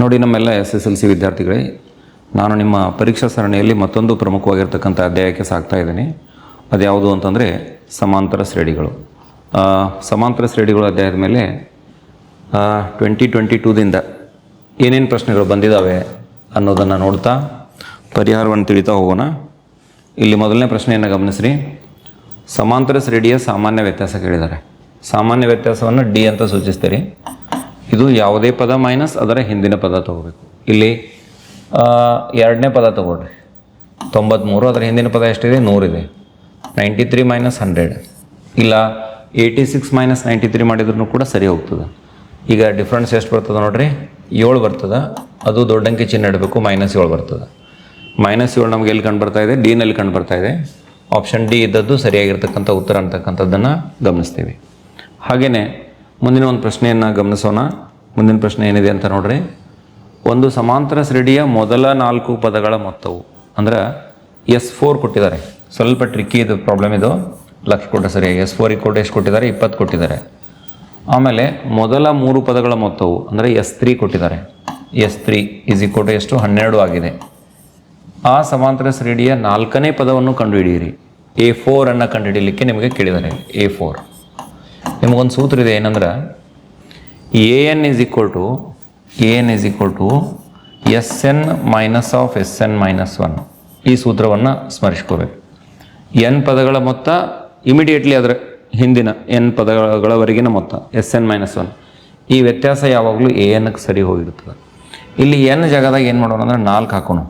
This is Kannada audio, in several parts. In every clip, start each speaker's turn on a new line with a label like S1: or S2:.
S1: ನೋಡಿ ನಮ್ಮೆಲ್ಲ ಎಸ್ ಎಸ್ ಎಲ್ ಸಿ ವಿದ್ಯಾರ್ಥಿಗಳೇ, ನಾನು ನಿಮ್ಮ ಪರೀಕ್ಷಾ ಸರಣಿಯಲ್ಲಿ ಮತ್ತೊಂದು ಪ್ರಮುಖವಾಗಿರ್ತಕ್ಕಂಥ ಅಧ್ಯಾಯಕ್ಕೆ ಸಾಕ್ತಾ ಇದ್ದೀನಿ. ಅದ್ಯಾವುದು ಅಂತಂದರೆ ಸಮಾಂತರ ಶ್ರೇಣಿಗಳು. ಸಮಾಂತರ ಶ್ರೇಣಿಗಳು ಅಧ್ಯಾಯದ ಮೇಲೆ ಟ್ವೆಂಟಿ ಟ್ವೆಂಟಿ ಟೂದಿಂದ ಏನೇನು ಪ್ರಶ್ನೆಗಳು ಬಂದಿದ್ದಾವೆ ಅನ್ನೋದನ್ನು ನೋಡ್ತಾ ಪರಿಹಾರವನ್ನು ತಿಳಿತಾ ಹೋಗೋಣ. ಇಲ್ಲಿ ಮೊದಲನೇ ಪ್ರಶ್ನೆಯನ್ನು ಗಮನಿಸ್ರಿ. ಸಮಾಂತರ ಶ್ರೇಣಿಯ ಸಾಮಾನ್ಯ ವ್ಯತ್ಯಾಸ ಕೇಳಿದ್ದಾರೆ. ಸಾಮಾನ್ಯ ವ್ಯತ್ಯಾಸವನ್ನು ಡಿ ಅಂತ ಸೂಚಿಸ್ತೀರಿ. ಇದು ಯಾವುದೇ ಪದ ಮೈನಸ್ ಅದರ ಹಿಂದಿನ ಪದ ತಗೋಬೇಕು. ಇಲ್ಲಿ ಎರಡನೇ ಪದ ತಗೊಳ್ರಿ. ತೊಂಬತ್ತ್ಮೂರು ಅದರ ಹಿಂದಿನ ಪದ ಎಷ್ಟಿದೆ? ನೂರಿದೆ. ನೈಂಟಿ ತ್ರೀ ಮೈನಸ್ ಹಂಡ್ರೆಡ್ ಇಲ್ಲ eighty six minus ninety three ಮಾಡಿದ್ರೂ ಕೂಡ ಸರಿ ಹೋಗ್ತದೆ. ಈಗ ಡಿಫ್ರೆನ್ಸ್ ಎಷ್ಟು ಬರ್ತದೆ ನೋಡ್ರಿ? ಏಳು ಬರ್ತದೆ. ಅದು ದೊಡ್ಡಂಕಿ ಚಿಹ್ನೆ ಇಡಬೇಕು ಮೈನಸ್ ಏಳು ಬರ್ತದೆ. ಮೈನಸ್ ಏಳು ನಮ್ಗೆ ಎಲ್ಲಿ ಕಂಡು ಬರ್ತಾ ಇದೆ? ಡಿನಲ್ಲಿ ಕಂಡು ಬರ್ತಾ ಇದೆ. ಆಪ್ಷನ್ ಡಿ ಇದ್ದದ್ದು ಸರಿಯಾಗಿರ್ತಕ್ಕಂಥ ಉತ್ತರ ಅಂತಕ್ಕಂಥದ್ದನ್ನು ಗಮನಿಸ್ತೀವಿ. ಹಾಗೆಯೇ ಮುಂದಿನ ಒಂದು ಪ್ರಶ್ನೆಯನ್ನು ಗಮನಿಸೋಣ. ಮುಂದಿನ ಪ್ರಶ್ನೆ ಏನಿದೆ ಅಂತ ನೋಡ್ರಿ. ಒಂದು ಸಮಾಂತರ ಶ್ರೇಣಿಯ ಮೊದಲ ನಾಲ್ಕು ಪದಗಳ ಮೊತ್ತವು. ಅಂದ್ರೆ ಎಸ್ ಫೋರ್ ಕೊಟ್ಟಿದ್ದಾರೆ. ಸ್ವಲ್ಪ ಟ್ರಿಕ್ಕಿ ಇದು ಪ್ರಾಬ್ಲಮ್ ಇದು. ಲಕ್ಷ ಕೊಟ್ಟರೆ ಸರಿ ಎಸ್ ಫೋರ್ ಕೊಟ್ಟು ಎಷ್ಟು ಕೊಟ್ಟಿದ್ದಾರೆ? ಇಪ್ಪತ್ತು ಕೊಟ್ಟಿದ್ದಾರೆ. ಆಮೇಲೆ ಮೊದಲ ಮೂರು ಪದಗಳ ಮೊತ್ತವು, ಅಂದರೆ ಎಸ್ ತ್ರೀ ಕೊಟ್ಟಿದ್ದಾರೆ. ಎಸ್ ತ್ರೀ ಇಸ್ ಈಕ್ವಲ್ ಎಷ್ಟು? ಹನ್ನೆರಡು ಆಗಿದೆ. ಆ ಸಮಾಂತರ ಶ್ರೇಡಿಯ ನಾಲ್ಕನೇ ಪದವನ್ನು ಕಂಡುಹಿಡಿಯಿರಿ. ಎ ಫೋರನ್ನು ಕಂಡುಹಿಡಿಯಲಿಕ್ಕೆ ನಿಮಗೆ ಕೇಳಿದ್ದಾರೆ. A four. ನಿಮಗೊಂದು ಸೂತ್ರ ಇದೆ ಏನಂದ್ರೆ A N is equal to A N is equal to S N minus of S N minus one ಈ ಸೂತ್ರವನ್ನು ಸ್ಮರಿಸ್ಕೋಬೇಕು. ಎನ್ ಪದಗಳ ಮೊತ್ತ ಇಮಿಡಿಯೇಟ್ಲಿ ಅದರ ಹಿಂದಿನ ಎನ್ ಪದಗಳವರೆಗಿನ ಮೊತ್ತ ಎಸ್ ಎನ್ ಮೈನಸ್ ಒನ್ ಈ ವ್ಯತ್ಯಾಸ ಯಾವಾಗಲೂ ಎ ಎನ್ಗೆ ಸರಿ ಹೋಗಿರ್ತದೆ. ಇಲ್ಲಿ ಎನ್ ಜಾಗದಾಗ ಏನು ಮಾಡೋಣ ಅಂದ್ರೆ ನಾಲ್ಕು ಹಾಕೋಣ.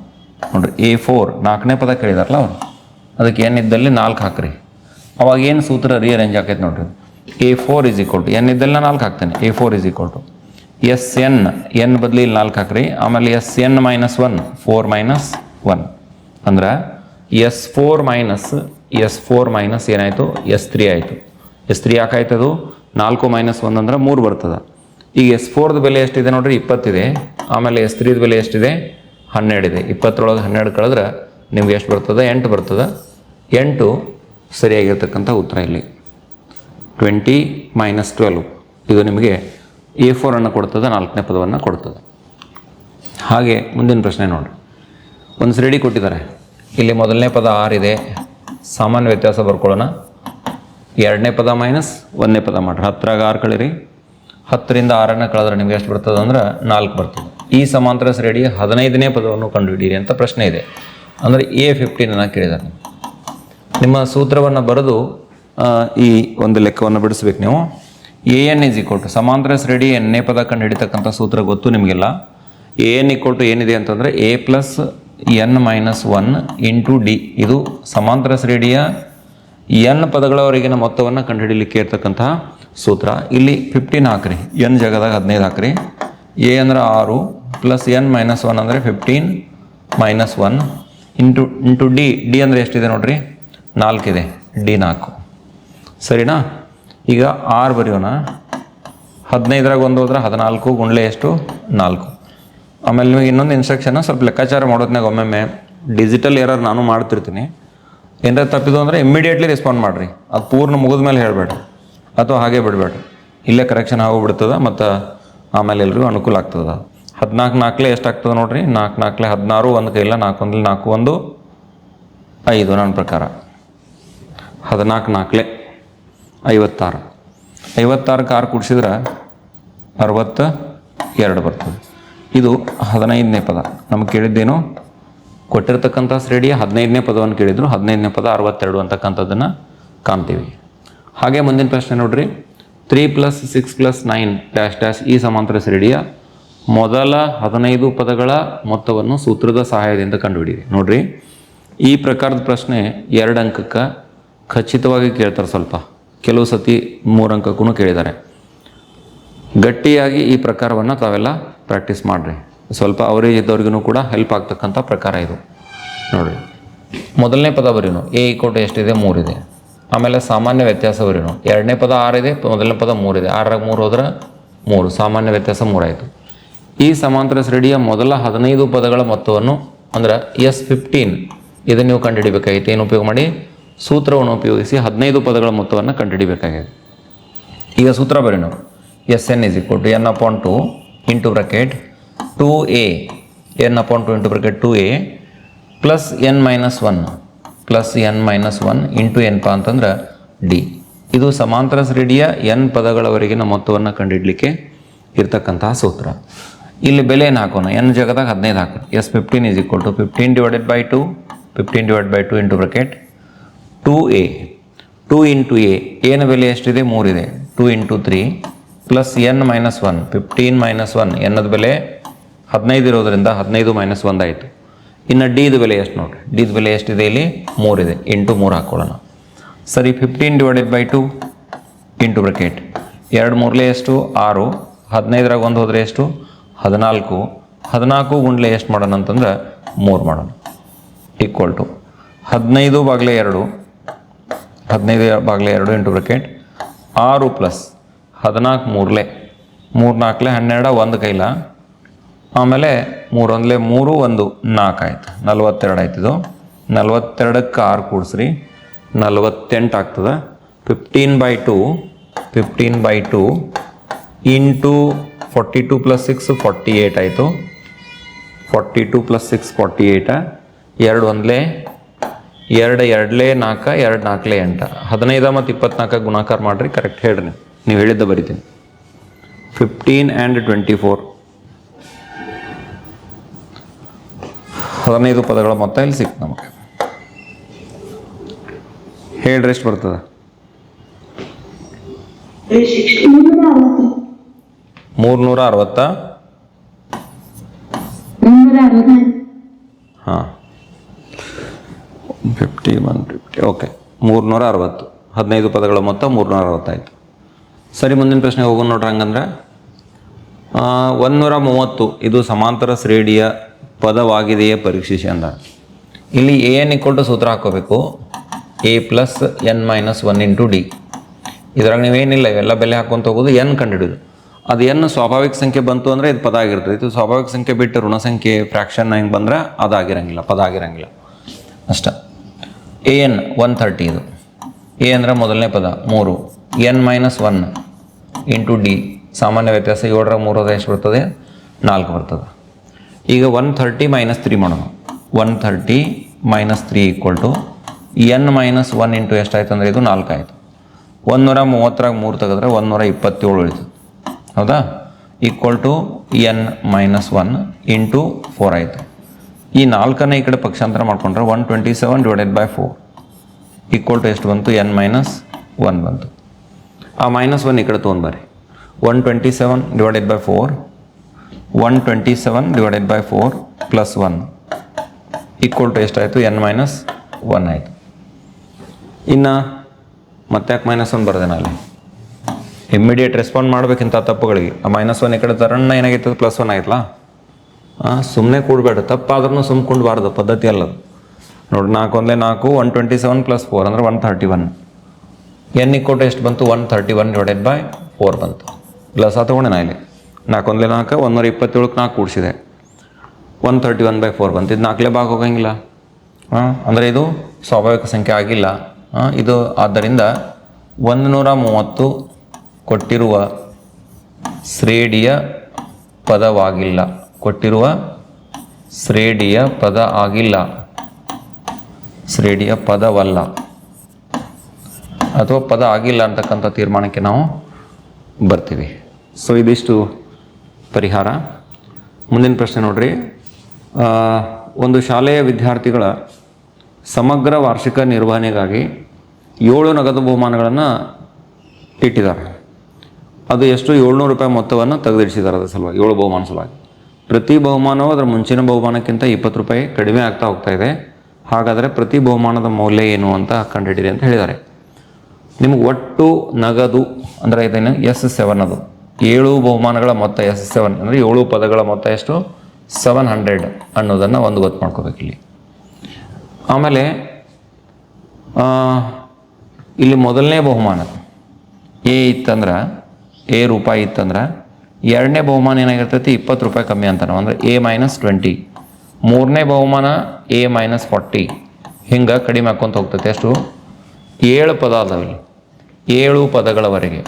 S1: ನೋಡ್ರಿ ಎ ಫೋರ್ ನಾಲ್ಕನೇ ಪದ ಕೇಳಿದಾರಲ್ಲ ಅವರು. ಅದಕ್ಕೆ ಎನ್ ಇದ್ದಲ್ಲಿ ನಾಲ್ಕು ಹಾಕ್ರಿ. ಅವಾಗ ಏನು ಸೂತ್ರ ರೀಅರೇಂಜ್ ಆಕೈತೆ ನೋಡ್ರಿ. A four is equal to N ಇದ್ದಲ್ಲ ನಾಲ್ಕು ಹಾಕ್ತೇನೆ. A four is equal to S N N ಬದಲಿ ಇಲ್ಲಿ ನಾಲ್ಕು ಹಾಕ್ರಿ. ಆಮೇಲೆ S N minus one four minus one ಅಂದ್ರೆ S four minus S four minus ಏನಾಯಿತು? ಎಸ್ ತ್ರೀ ಆಯಿತು. ಎಸ್ ತ್ರೀ ಯಾಕಾಯ್ತದು ನಾಲ್ಕು ಮೈನಸ್ ಒಂದು ಅಂದ್ರೆ ಮೂರು ಬರ್ತದೆ. ಈಗ ಎಸ್ ಫೋರ್ದು ಬೆಲೆ ಎಷ್ಟಿದೆ ನೋಡ್ರಿ? ಇಪ್ಪತ್ತಿದೆ. ಆಮೇಲೆ ಎಸ್ ತ್ರೀದು ಬೆಲೆ ಎಷ್ಟಿದೆ? ಹನ್ನೆರಡಿದೆ ಇಪ್ಪತ್ತರೊಳಗೆ ಹನ್ನೆರಡು ಕಳೆದ್ರೆ ನಿಮ್ಗೆ ಎಷ್ಟು ಬರ್ತದೆ? ಎಂಟು ಬರ್ತದೆ. ಎಂಟು ಸರಿಯಾಗಿರ್ತಕ್ಕಂಥ ಉತ್ತರ ಇಲ್ಲಿ. Twenty minus twelve. ಇದು ನಿಮಗೆ ಎ ಫೋರನ್ನು ಕೊಡ್ತದೆ, ನಾಲ್ಕನೇ ಪದವನ್ನು ಕೊಡ್ತದೆ. ಹಾಗೆ ಮುಂದಿನ ಪ್ರಶ್ನೆ ನೋಡಿರಿ. ಒಂದು ಶ್ರೇಣಿ ಕೊಟ್ಟಿದ್ದಾರೆ. ಇಲ್ಲಿ ಮೊದಲನೇ ಪದ ಆರಿದೆ ಸಾಮಾನ್ಯ ವ್ಯತ್ಯಾಸ ಬರ್ಕೊಳ್ಳೋಣ. ಎರಡನೇ ಪದ ಮೈನಸ್, ಒಂದನೇ ಪದ ಮಾಡ್ರಿ. ಹತ್ತರಾಗ ಆರು ಕಳೀರಿ. ಹತ್ತರಿಂದ ಆರನ್ನು ಕಳೆದ್ರೆ ನಿಮ್ಗೆ ಎಷ್ಟು ಬರ್ತದೆ ಅಂದ್ರೆ ನಾಲ್ಕು ಬರ್ತದೆ. ಈ ಸಮಾಂತರ ಶ್ರೇಣಿಯ ಹದಿನೈದನೇ ಪದವನ್ನು ಕಂಡುಹಿಡಿಯಿರಿ ಅಂತ ಪ್ರಶ್ನೆ ಇದೆ. ಅಂದರೆ ಎ ಫಿಫ್ಟೀನನ್ನು ಕೇಳಿದ್ದಾರೆ. ನಿಮ್ಮ ಸೂತ್ರವನ್ನು ಬರೆದು ಈ ಒಂದು ಲೆಕ್ಕವನ್ನು ಬಿಡಿಸ್ಬೇಕು ನೀವು. A N is equal to ಸಮಾಂತರ ಶ್ರೇಣಿ ಎನ್ನೇ ಪದ ಕಂಡು ಹಿಡಿತಕ್ಕಂಥ ಸೂತ್ರ ಗೊತ್ತು ನಿಮಗೆಲ್ಲ? ಎ ಎನ್ ಈಕ್ವಲ್ ಟು ಏನಿದೆ ಅಂತಂದರೆ A plus N minus one into D. ಇದು ಸಮಾಂತರ ಶ್ರೇಣಿಯ ಎನ್ ಪದಗಳವರೆಗಿನ ಮೊತ್ತವನ್ನು ಕಂಡುಹಿಡಿಯಲಿಕ್ಕೆ ಇರ್ತಕ್ಕಂತಹ ಸೂತ್ರ. ಇಲ್ಲಿ ಫಿಫ್ಟೀನ್ ಹಾಕ್ರಿ. ಎನ್ ಜಾಗದಾಗ ಹದಿನೈದು ಹಾಕ್ರಿ. ಎ ಅಂದರೆ ಆರು ಪ್ಲಸ್ ಎನ್ ಮೈನಸ್ ಒನ್ ಅಂದರೆ fifteen minus one into into D. D ಅಂದರೆ ಎಷ್ಟಿದೆ ನೋಡಿರಿ? ನಾಲ್ಕಿದೆ. ಡಿ ನಾಲ್ಕು. ಸರಿನಾ? ಈಗ ಆರು ಬರೆಯೋಣ. ಹದಿನೈದರಾಗ ಒಂದು ಹೋದ್ರೆ ಹದಿನಾಲ್ಕು ಗುಂಡ್ಲೆ ಎಷ್ಟು? ನಾಲ್ಕು. ಆಮೇಲೆ ನಿಮಗೆ ಇನ್ನೊಂದು ಇನ್ಸ್ಟ್ರಕ್ಷನ್ ಸ್ವಲ್ಪ ಲೆಕ್ಕಾಚಾರ ಮಾಡೋದ್ನಾಗ ಒಮ್ಮೊಮ್ಮೆ ಡಿಜಿಟಲ್ ಏರರ್ ನಾನು ಮಾಡ್ತಿರ್ತೀನಿ. ಏನಾರ ತಪ್ಪಿದ್ದು ಅಂದರೆ ಇಮ್ಮಿಡಿಯೇಟ್ಲಿ ರೆಸ್ಪಾಂಡ್ ಮಾಡಿರಿ. ಅದು ಪೂರ್ಣ ಮುಗಿದ ಮೇಲೆ ಹೇಳಬೇಡ್ರಿ. ಅಥವಾ ಹಾಗೆ ಬಿಡಬೇಡ್ರಿ. ಇಲ್ಲೇ ಕರೆಕ್ಷನ್ ಆಗೋಗ್ಬಿಡ್ತದೆ ಮತ್ತು ಆಮೇಲೆ ಎಲ್ರಿಗೂ ಅನುಕೂಲ ಆಗ್ತದೆ. ಹದಿನಾಲ್ಕು ನಾಲ್ಕಲೇ ಎಷ್ಟು ನೋಡಿರಿ? ನೋಡ್ರಿ ನಾಲ್ಕು ನಾಲ್ಕಲೇ ಹದಿನಾರು, ಒಂದು ಕೈಲ ನಾಲ್ಕು ಒಂದಲ್ಲಿ ನಾಲ್ಕು, ಒಂದು, ಐದು ನನ್ನ ಪ್ರಕಾರ. ಹದಿನಾಲ್ಕು ನಾಲ್ಕಲೇ ಐವತ್ತಾರು. ಐವತ್ತಾರು ಕಾರ್ ಕೂಡಿಸಿದ್ರೆ ಅರವತ್ತ ಎರಡು ಬರ್ತದೆ. ಇದು ಹದಿನೈದನೇ ಪದ. ನಮಗೆ ಕೇಳಿದ್ದೇನು? ಕೊಟ್ಟಿರ್ತಕ್ಕಂಥ ಶ್ರೇಡಿಯ ಹದಿನೈದನೇ ಪದವನ್ನು ಕೇಳಿದ್ರು. ಹದಿನೈದನೇ ಪದ ಅರವತ್ತೆರಡು ಅಂತಕ್ಕಂಥದ್ದನ್ನು ಕಾಣ್ತೀವಿ. ಹಾಗೆ ಮುಂದಿನ ಪ್ರಶ್ನೆ ನೋಡ್ರಿ. Three plus six plus nine dash dash ಈ ಸಮಾಂತರ ಶ್ರೇಡಿಯ ಮೊದಲ ಹದಿನೈದು ಪದಗಳ ಮೊತ್ತವನ್ನು ಸೂತ್ರದ ಸಹಾಯದಿಂದ ಕಂಡುಹಿಡಿಯಿರಿ. ನೋಡ್ರಿ. ಈ ಪ್ರಕಾರದ ಪ್ರಶ್ನೆ ಎರಡು ಅಂಕಕ್ಕೆ ಖಚಿತವಾಗಿ ಕೇಳ್ತಾರೆ ಸ್ವಲ್ಪ. ಕೆಲವು ಸತಿ ಮೂರಂಕಕ್ಕೂ ಕೇಳಿದ್ದಾರೆ. ಗಟ್ಟಿಯಾಗಿ ಈ ಪ್ರಕಾರವನ್ನು ತಾವೆಲ್ಲ ಪ್ರಾಕ್ಟೀಸ್ ಮಾಡಿರಿ. ಸ್ವಲ್ಪ ಅವರೇಜ್ ಇದ್ದವ್ರಿಗೂ ಕೂಡ ಹೆಲ್ಪ್ ಆಗ್ತಕ್ಕಂಥ ಪ್ರಕಾರ ಇದು. ನೋಡಿರಿ. ಮೊದಲನೇ ಪದ ಬರೀನು. ಎ ಕೋಟೆ ಎಷ್ಟಿದೆ? ಮೂರಿದೆ. ಆಮೇಲೆ ಸಾಮಾನ್ಯ ವ್ಯತ್ಯಾಸ ಬರೀನು. ಎರಡನೇ ಪದ ಆರಿದೆ, ಮೊದಲನೇ ಪದ ಮೂರಿದೆ. ಆರಾಗ ಮೂರು ಹೋದ್ರೆ ಮೂರು. ಸಾಮಾನ್ಯ ವ್ಯತ್ಯಾಸ ಮೂರಾಯಿತು. ಈ ಸಮಾಂತರ ಶ್ರೇಣಿಯ ಮೊದಲ ಹದಿನೈದು ಪದಗಳ ಮೊತ್ತವನ್ನು ಅಂದ್ರೆ ಎಸ್ ಫಿಫ್ಟೀನ್ ಇದನ್ನು ನೀವು ಕಂಡುಹಿಡಿಬೇಕಾಗಿತ್ತು. ಏನು ಉಪಯೋಗ ಮಾಡಿ? ಸೂತ್ರವನ್ನು ಉಪಯೋಗಿಸಿ ಹದಿನೈದು ಪದಗಳ ಮೊತ್ತವನ್ನು ಕಂಡುಹಿಡಿಬೇಕಾಗಿದೆ. ಈಗ ಸೂತ್ರ ಬರೀ ನಾವು S N is equal to N upon two into bracket two A N upon two into bracket two A plus N minus one plus N minus one into ಎನ್ಪ ಅಂತಂದ್ರೆ ಡಿ ಇದು ಸಮಾಂತರ ಶ್ರೇಡಿಯ ಎನ್ ಪದಗಳವರೆಗಿನ ಮೊತ್ತವನ್ನು ಕಂಡುಹಿಡಲಿಕ್ಕೆ ಇರ್ತಕ್ಕಂತಹ ಸೂತ್ರ. ಇಲ್ಲಿ ಬೆಲೆ ಏನು ಹಾಕೋಣ? ಎನ್ ಜಗದಾಗ ಹದಿನೈದು ಹಾಕೋಣ. S fifteen is equal to fifteen divided by two fifteen divide by two into bracket two A two into A ಎನ ಬೆಲೆ ಎಷ್ಟಿದೆ? ಮೂರಿದೆ. Two into three plus N minus one fifteen minus one ಎನ್ನದ ಬೆಲೆ ಹದಿನೈದು ಇರೋದರಿಂದ ಹದಿನೈದು ಮೈನಸ್ ಒಂದಾಯಿತು ಇನ್ನು ಡಿದು ಬೆಲೆ ಎಷ್ಟು ನೋಡಿರಿ? ದ ಬೆಲೆ ಎಷ್ಟಿದೆ ಇಲ್ಲಿ? ಮೂರಿದೆ. ಇಂಟು ಮೂರು ಹಾಕ್ಕೊಳ್ಳೋಣ ಸರಿ fifteen divided by two into bracket ಎರಡು ಮೂರಲೇ ಎಷ್ಟು? ಆರು. ಹದಿನೈದರಾಗ ಒಂದು ಹೋದರೆ ಎಷ್ಟು? ಹದಿನಾಲ್ಕು. ಹದಿನಾಲ್ಕು ಗುಂಡ್ಲೆ ಎಷ್ಟು ಮಾಡೋಣ ಅಂತಂದ್ರೆ ಮೂರು ಮಾಡೋಣ. ಈಕ್ವಲ್ ಟು ಹದಿನೈದು ಬಾಗಿಲೆ ಎರಡು. ಹದಿನೈದು ಬಾಗಿಲೆ ಎರಡು ಎಂಟು ಬ್ರಕೆಟ್ ಆರು ಪ್ಲಸ್ ಹದಿನಾಲ್ಕು ಮೂರಲೆ ಮೂರು ನಾಲ್ಕಲೆ ಹನ್ನೆರಡು ಒಂದು ಕೈಲ, ಆಮೇಲೆ ಮೂರೊಂದಲೆ ಮೂರು ಒಂದು ನಾಲ್ಕು ಆಯ್ತು. ನಲ್ವತ್ತೆರಡು ಆಯ್ತು ಇದು. ನಲ್ವತ್ತೆರಡಕ್ಕೆ ಆರು ಕೂಡಿಸ್ರಿ. ನಲ್ವತ್ತೆಂಟು ಆಗ್ತದೆ. Fifteen by two fifteen by two into forty two plus six forty eight ಆಯಿತು. Forty two plus six forty eight ಎರಡು ಒಂದಲೇ ಎರಡು ಎರಡಲೇ ನಾಲ್ಕು ಎರಡು ನಾಲ್ಕಲೇ ಎಂಟ. ಹದಿನೈದು ಮತ್ತು ಇಪ್ಪತ್ನಾಲ್ಕು ಗುಣಾಕಾರ ಮಾಡಿರಿ ಕರೆಕ್ಟ್ ಹೇಳ್ರಿ ನೀವು. ಹೇಳಿದ್ದ ಬರಿತೀನಿ. ಫಿಫ್ಟೀನ್ ಆ್ಯಂಡ್ ಟ್ವೆಂಟಿ ಫೋರ್ ಹದಿನೈದು ಪದಗಳ ಮೊತ್ತ ಇಲ್ಲಿ ಸಿಕ್ತು ನಮಗೆ. ಹೇಳ್ರಿ ಎಷ್ಟು ಬರ್ತದೆ? ಮೂರ್ನೂರ ಅರವತ್ತ? ಹಾಂ. ಫಿಫ್ಟಿ ಒನ್ ಫಿಫ್ಟಿ ಓಕೆ ಮೂರ್ನೂರ ಅರವತ್ತು ಹದಿನೈದು ಪದಗಳ ಮೊತ್ತ ಮೂರುನೂರ ಅರವತ್ತಾಯಿತು ಸರಿ, ಮುಂದಿನ ಪ್ರಶ್ನೆ ಹೋಗೋಣ ನೋಡ್ರಿ ಹಂಗಂದ್ರೆ. ಒಂದೂರ ಮೂವತ್ತು ಇದು ಸಮಾಂತರ ಶ್ರೇಣಿಯ ಪದವಾಗಿದೆಯೇ ಪರೀಕ್ಷಿಸಿ ಅಂದ. ಇಲ್ಲಿ ಎ ಎನ್ ಇಕ್ವಲ್ ಟು ಸೂತ್ರ ಹಾಕೋಬೇಕು. A plus N minus one into D ಇದ್ರಾಗ ನೀವೇನಿಲ್ಲ ಇವೆಲ್ಲ ಬೆಲೆ ಹಾಕೊಂತ ಹೋಗೋದು ಎನ್ ಕಂಡುಹಿಡಿದು. ಅದು ಎನ್ ಸ್ವಾಭಾವಿಕ ಸಂಖ್ಯೆ ಬಂತು ಅಂದರೆ ಇದು ಪದ ಆಗಿರ್ತದೆ. ಇದು ಸ್ವಾಭಾವಿಕ ಸಂಖ್ಯೆ ಬಿಟ್ಟು ಋಣ ಸಂಖ್ಯೆ ಫ್ರ್ಯಾಕ್ಷನ್ ಹೆಂಗೆ ಬಂದ್ರೆ ಅದಾಗಿರಂಗಿಲ್ಲ, ಪದ ಆಗಿರಂಗಿಲ್ಲ. ಅಷ್ಟ. ಎ ಎನ್ ಒನ್ ಥರ್ಟಿ ಇದು. ಎ ಅಂದರೆ ಮೊದಲನೇ ಪದ, ಮೂರು. N minus one into D ಸಾಮಾನ್ಯ ವ್ಯತ್ಯಾಸ ಏಳರ ಮೂರರ ಎಷ್ಟು ಬರ್ತದೆ, ನಾಲ್ಕು ಬರ್ತದೆ. ಈಗ ಒನ್ ಥರ್ಟಿ ಮೈನಸ್ ತ್ರೀ ಮಾಡೋಣ. One thirty minus three equal to N minus one into ಎಷ್ಟಾಯ್ತು ಅಂದರೆ ಇದು ನಾಲ್ಕು ಆಯಿತು. ಒಂದೂರ ಮೂವತ್ತರಾಗ ಮೂರು ತೆಗೆದ್ರೆ ಒಂದೂರ ಇಪ್ಪತ್ತೇಳು ಉಳಿತು. ಹೌದಾ? Equal to N minus one into four ಆಯಿತು. ಈ ನಾಲ್ಕನೇ ಈ ಕಡೆ ಪಕ್ಷಾಂತರ ಮಾಡ್ಕೊಂಡ್ರೆ one twenty seven divided by four equal to ಎಷ್ಟು ಬಂತು? ಎನ್ ಮೈನಸ್ ಒನ್ ಬಂತು. ಆ ಮೈನಸ್ ಒನ್ ಈ ಕಡೆ ತೊಗೊಂಡ್ಬರ್ರಿ one twenty seven divided by four one twenty seven divided by four plus one equal to ಎಷ್ಟಾಯಿತು? ಎನ್ ಮೈನಸ್ ಒನ್ ಆಯಿತು. ಇನ್ನು ಮತ್ತೆ ಯಾಕೆ ಮೈನಸ್ ಒನ್ ಬರ್ದೇನ ಅಲ್ಲಿ? ಇಮ್ಮಿಡಿಯೇಟ್ ರೆಸ್ಪಾಂಡ್ ಮಾಡಬೇಕಿಂತ ತಪ್ಪುಗಳಿಗೆ. ಆ ಮೈನಸ್ ಒನ್ ಈ ಕಡೆ ತರಣ್ಣ ಏನಾಗಿತ್ತು ಪ್ಲಸ್ ಒನ್ ಆಯ್ತಲ್ಲ? ಸುಮ್ಮನೆ ಕೂಡಬೇಡ. ತಪ್ಪಾದ್ರೂ ಸುಮ್ಮ ಕುಂಡ್ಬಾರ್ದು ಪದ್ಧತಿ ಅಲ್ಲ ನೋಡಿ, ನಾಲ್ಕು ಒಂದಲೇ ನಾಲ್ಕು one twenty seven plus four ಅಂದರೆ one thirty one N equal to ಎಷ್ಟು ಬಂತು? One thirty one divided by four ಬಂತು ಪ್ಲಸ್ ತೊಗೊಂಡೆ ನಾ ಇಲ್ಲಿ. ನಾಲ್ಕು ಒಂದೇ ನಾಲ್ಕು ಒಂದೂರ ಇಪ್ಪತ್ತೇಳಕ್ಕೆ ನಾಲ್ಕು ಕೂಡಿಸಿದೆ. One thirty one by four ಬಂತು. ಇದು ನಾಲ್ಕಲೇ ಭಾಗ ಹೋಗಂಗಿಲ್ಲ ಹಾಂ ಅಂದರೆ ಇದು ಸ್ವಾಭಾವಿಕ ಸಂಖ್ಯೆ ಆಗಿಲ್ಲ. ಇದು ಆದ್ದರಿಂದ ಒಂದು ನೂರ ಮೂವತ್ತು ಕೊಟ್ಟಿರುವ ಶ್ರೇಡಿಯ ಪದವಾಗಿಲ್ಲ. ಕೊಟ್ಟಿರುವ ಶ್ರೇಡಿಯ ಪದ ಆಗಿಲ್ಲ. ಶ್ರೇಡಿಯ ಪದವಲ್ಲ. ಅಥವಾ ಪದ ಆಗಿಲ್ಲ ಅಂತಕ್ಕಂಥ ತೀರ್ಮಾನಕ್ಕೆ ನಾವು ಬರ್ತೀವಿ. ಸೊ ಇದಿಷ್ಟು ಪರಿಹಾರ. ಮುಂದಿನ ಪ್ರಶ್ನೆ ನೋಡ್ರಿ. ಒಂದು ಶಾಲೆಯ ವಿದ್ಯಾರ್ಥಿಗಳ ಸಮಗ್ರ ವಾರ್ಷಿಕ ನಿರ್ವಹಣೆಗಾಗಿ ಏಳು ನಗದು ಬಹುಮಾನಗಳನ್ನು ಇಟ್ಟಿದ್ದಾರೆ. ಅದು ಎಷ್ಟು? ಏಳ್ನೂರು ರೂಪಾಯಿ ಮೊತ್ತವನ್ನು ತೆಗೆದಿಡಿಸಿದ್ದಾರೆ ಅದರ ಸಲುವಾಗಿ, ಏಳು ಬಹುಮಾನ ಸಲುವಾಗಿ. ಪ್ರತಿ ಬಹುಮಾನವೂ ಅದರ ಮುಂಚಿನ ಬಹುಮಾನಕ್ಕಿಂತ ಇಪ್ಪತ್ತು ರೂಪಾಯಿ ಕಡಿಮೆ ಆಗ್ತಾ ಹೋಗ್ತಾ ಇದೆ. ಹಾಗಾದರೆ ಪ್ರತಿ ಬಹುಮಾನದ ಮೌಲ್ಯ ಏನು ಅಂತ ಕಂಡುಹಿಡಿರಿ ಅಂತ ಹೇಳಿದ್ದಾರೆ. ನಿಮಗೆ ಒಟ್ಟು ನಗದು ಅಂದರೆ ಇದನ್ನು ಎಸ್ ಸೆವೆನ್ ಅದು. ಏಳು ಬಹುಮಾನಗಳ ಮೊತ್ತ ಎಸ್ ಸೆವೆನ್ ಅಂದರೆ ಏಳು ಪದಗಳ ಮೊತ್ತ ಎಷ್ಟು? ಸೆವೆನ್ ಹಂಡ್ರೆಡ್ ಅನ್ನೋದನ್ನು ಒಂದು ಗೊತ್ತು ಮಾಡ್ಕೋಬೇಕು ಇಲ್ಲಿ. ಆಮೇಲೆ ಇಲ್ಲಿ ಮೊದಲನೇ ಬಹುಮಾನ. ಎ ಇತ್ತಂದ್ರೆ, ಎ ರೂಪಾಯಿ ಇತ್ತಂದ್ರೆ ಎರಡನೇ ಬಹುಮಾನ ಏನಾಗಿರ್ತೈತಿ? ಇಪ್ಪತ್ತು ರೂಪಾಯಿ ಕಮ್ಮಿ ಅಂತ ನಾವು ಅಂದರೆ ಎ ಮೈನಸ್ ಟ್ವೆಂಟಿ ಮೂರನೇ ಬಹುಮಾನ ಎ ಮೈನಸ್ ಫಾರ್ಟಿ ಹಿಂಗೆ ಕಡಿಮೆ ಹಾಕ್ಕೊಂತ ಹೋಗ್ತೈತಿ. ಎಷ್ಟು? ಏಳು ಪದ ಅದಾವಿಲ್ಲಿ ಏಳು ಪದಗಳವರೆಗೆ.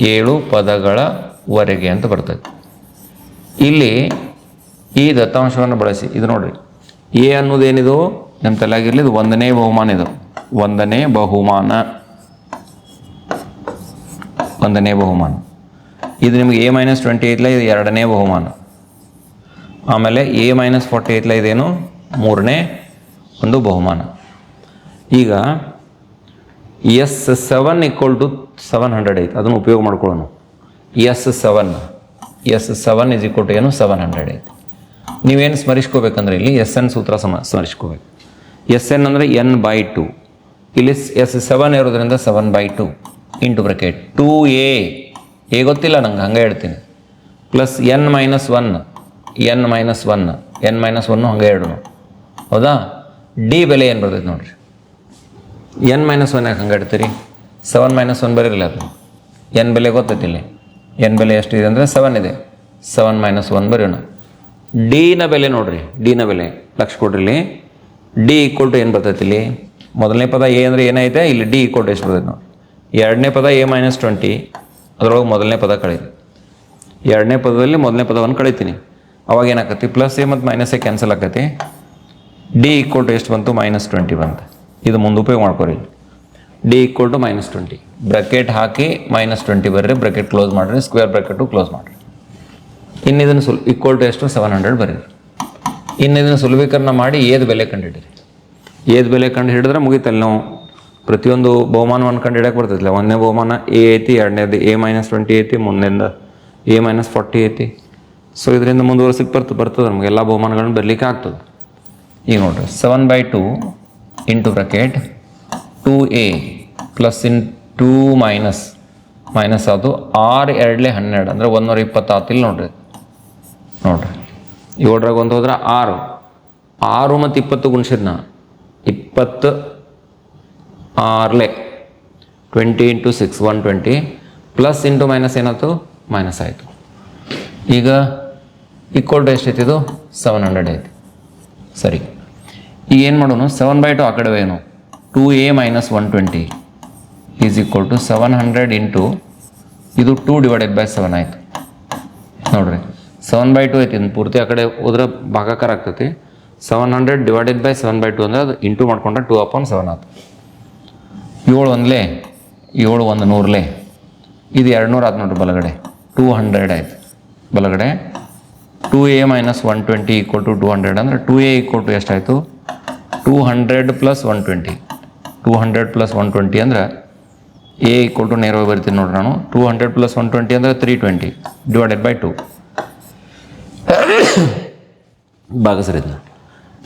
S1: ಏಳು ಪದಗಳವರೆಗೆ ಅಂತ ಬರ್ತೈತಿ. ಇಲ್ಲಿ ಈ ದತ್ತಾಂಶವನ್ನು ಬಳಸಿ. ಇದು ನೋಡಿರಿ. ಎ ಅನ್ನೋದೇನಿದು? ನಮ್ಮ ತಲೆಯಾಗಿರಲಿ, ಇದು ಒಂದನೇ ಬಹುಮಾನ ಇದು. ಒಂದನೇ ಬಹುಮಾನ. ಒಂದನೇ ಬಹುಮಾನ. ಇದು ನಿಮಗೆ ಎ ಮೈನಸ್ ಟ್ವೆಂಟಿ ಐತ್ಲ ಇದು ಎರಡನೇ ಬಹುಮಾನ. ಆಮೇಲೆ ಎ ಮೈನಸ್ ಫಾರ್ಟಿ ಐತ್ಲ ಇದೇನು? ಮೂರನೇ ಒಂದು ಬಹುಮಾನ. ಈಗ S seven equal to seven hundred ಐತೆ ಅದನ್ನು ಉಪಯೋಗ ಮಾಡ್ಕೊಳ್ಳೋಣ. S seven S seven is equal to ಏನು? ಸೆವೆನ್ ಹಂಡ್ರೆಡ್ ಐತೆ ನೀವೇನು ಸ್ಮರಿಸ್ಕೋಬೇಕಂದ್ರೆ ಇಲ್ಲಿ ಎಸ್ ಎನ್ ಸೂತ್ರ ಸಮ ಸ್ಮರಿಸ್ಕೋಬೇಕು. ಎಸ್ ಎನ್ ಅಂದರೆ ಎನ್ ಬೈ ಟು ಇಲ್ಲಿ ಎಸ್ ಸೆವೆನ್ ಇರೋದ್ರಿಂದ seven by two into bracket two A A ಗೊತ್ತಿಲ್ಲ ನಂಗೆ, ಹಂಗೆ ಹೇಳ್ತೀನಿ. Plus N minus one N minus one N minus one ಹಂಗೆ ಹೇಳೋಣ. ಹೌದಾ? ಡಿ ಬೆಲೆ ಏನು ಬರ್ತೈತೆ ನೋಡಿರಿ? ಎನ್ ಮೈನಸ್ ಒನ್ ಯಾಕೆ ಹಂಗೆ ಇಡ್ತೀರಿ ಸೆವೆನ್ ಮೈನಸ್ ಒನ್ ಬರೀರಲ್ಲ ಅದು. ಎನ್ ಬೆಲೆ ಗೊತ್ತೈತಿ ಇಲ್ಲಿ. ಎನ್ ಬೆಲೆ ಎಷ್ಟಿದೆ ಅಂದರೆ ಸೆವೆನ್ ಇದೆ. ಸೆವೆನ್ ಮೈನಸ್ ಒನ್ ಬರೆಯೋಣ. ಡಿನ ಬೆಲೆ ನೋಡ್ರಿ ಡಿನ ಬೆಲೆ. ಲಕ್ಷ ಕೊಡ್ರಿ ಡಿ ಈಕ್ವಲ್ ಟು ಏನು ಬರ್ತೈತಿ ಇಲ್ಲಿ? ಮೊದಲನೇ ಪದ ಎ ಅಂದರೆ ಏನೈತೆ ಇಲ್ಲಿ ಡಿ ಈಕ್ವಲ್ ಟು ಎಷ್ಟು ಬರ್ತೈತೆ ನೋಡಿ ಎರಡನೇ ಪದ ಎ ಮೈನಸ್ ಟ್ವೆಂಟಿ ಅದರೊಳಗೆ ಮೊದಲನೇ ಪದ ಕಳೀರಿ. ಎರಡನೇ ಪದದಲ್ಲಿ ಮೊದಲನೇ ಪದವನ್ನು ಕಳೀತೀನಿ. ಅವಾಗ ಏನಾಕತಿ? ಪ್ಲಸ್ ಎ ಮತ್ತು ಮೈನಸ್ ಎ ಕ್ಯಾನ್ಸಲ್ ಆಕತಿ. ಡಿ ಈಕ್ವಲ್ ಟು ಎಷ್ಟು ಬಂತು? ಮೈನಸ್ ಟ್ವೆಂಟಿ ಬಂತು. ಇದು ಮುಂದೆ ಉಪಯೋಗ ಮಾಡ್ಕೊರಿ. D equal to minus twenty bracket hockey minus twenty ಬರ್ರಿ. ಬ್ರಕೆಟ್ ಕ್ಲೋಸ್ ಮಾಡಿರಿ. ಸ್ಕ್ವೇರ್ ಬ್ರಕೆಟು ಕ್ಲೋಸ್ ಮಾಡಿರಿ. ಇನ್ನು ಇದನ್ನು ಸುಲ್ ಈಕ್ವಲ್ ಟು ಎಷ್ಟು? ಸೆವೆನ್ ಹಂಡ್ರೆಡ್ ಬರೀರಿ. ಇನ್ನಿದನ್ನು ಸುಲಭೀಕರಣ ಮಾಡಿ ಏದು ಬೆಲೆ ಕಂಡು ಹಿಡಿರಿ ಏದು ಬೆಲೆ ಕಂಡು ಹಿಡಿದ್ರೆ ಮುಗಿತಲ್ಲ ನಾವು. ಪ್ರತಿಯೊಂದು ಬಹುಮಾನವನ್ನು ಕಂಡು ಹಿಡಿಯಕ್ಕೆ ಬರ್ತೈತಿಲ್ಲ ಒಂದನೇ ಬಹುಮಾನ ಎ ಐತಿ, ಎರಡನೇದು ಎ ಮೈನಸ್ ಟ್ವೆಂಟಿ ಐತಿ ಮುಂದಿನಿಂದ ಎ ಮೈನಸ್ ಫಾರ್ಟಿ ಐತಿ. ಸೊ ಇದರಿಂದ ಮುಂದುವರ್ಸಕ್ಕೆ ಬರ್ತದೆ ಬರ್ತದೆ ನಮಗೆ. ಎಲ್ಲ ಬಹುಮಾನಗಳನ್ನು ಬರಲಿಕ್ಕೆ ಆಗ್ತದೆ. ಈಗ ನೋಡ್ರಿ seven by two into bracket two A plus N two minus minus ಅದು ಆರು ಎರಡಲೇ ಹನ್ನೆರಡು, ಅಂದರೆ ಒಂದೂರ ಇಪ್ಪತ್ತಾತಿಲ್ಲ ನೋಡ್ರಿ. ನೋಡ್ರಿ ಏಳರಾಗ ಒಂದು ಹೋದ್ರೆ ಆರು. ಆರು ಮತ್ತು ಇಪ್ಪತ್ತು ಗುಣಿಸಿದ್ನ, ಇಪ್ಪತ್ತು Harley. Twenty into six one twenty plus into minus ಏನಾಯ್ತು? ಮೈನಸ್ ಆಯಿತು. ಈಗ ಈಕ್ವಲ್ ಟು ಎಷ್ಟೈತಿ ಇದು ಸೆವೆನ್ ಹಂಡ್ರೆಡ್ ಐತಿ. ಸರಿ. ಈಗ ಏನು ಮಾಡೋಣ ಸೆವೆನ್ ಬೈ ಟು ಆ ಕಡೆ ಏನು two A minus one twenty is equal to seven hundred into ಇದು ಟೂ ಡಿವೈಡೆಡ್ ಬೈ ಸೆವೆನ್ ಆಯಿತು. ನೋಡ್ರಿ. ಸೆವೆನ್ ಬೈ ಟು ಐತಿ. ಪೂರ್ತಿ ಆ ಕಡೆ ಹೋದ್ರೆ ಭಾಗಾಕಾರ ಆಗ್ತೈತಿ. Seven hundred divided by seven by two ಅಂದರೆ ಅದು ಇಂಟು ಮಾಡ್ಕೊಂಡ್ರೆ ಟೂ ಅಪಾನ್ ಸೆವೆನ್ ಆಯ್ತು ಏಳು ಒಂದ್ಲೆ ಏಳು ಒಂದು ನೂರ್ಲೆ ಇದು ಎರಡು ನೂರು ಆಯ್ತು ನೋಡ್ರಿ ಬಲಗಡೆ. ಟೂ ಹಂಡ್ರೆಡ್ ಆಯ್ತು. ಬಲಗಡೆ. Two A minus one twenty equal to two hundred ಅಂದರೆ ಟೂ ಎ ಈಕ್ವಲ್ ಟು ಎಷ್ಟಾಯಿತು? Two hundred plus one twenty. Two hundred plus one twenty ಅಂದ್ರೆ ಎ ಈಕ್ವಲ್ ಟು ನೇರವಾಗಿ ಬರ್ತೀನಿ ನೋಡ್ರಿ ನಾನು. Two hundred plus one twenty ಅಂದರೆ three twenty divided by two ಭಾಗಸರಿ ಇದನ್ನ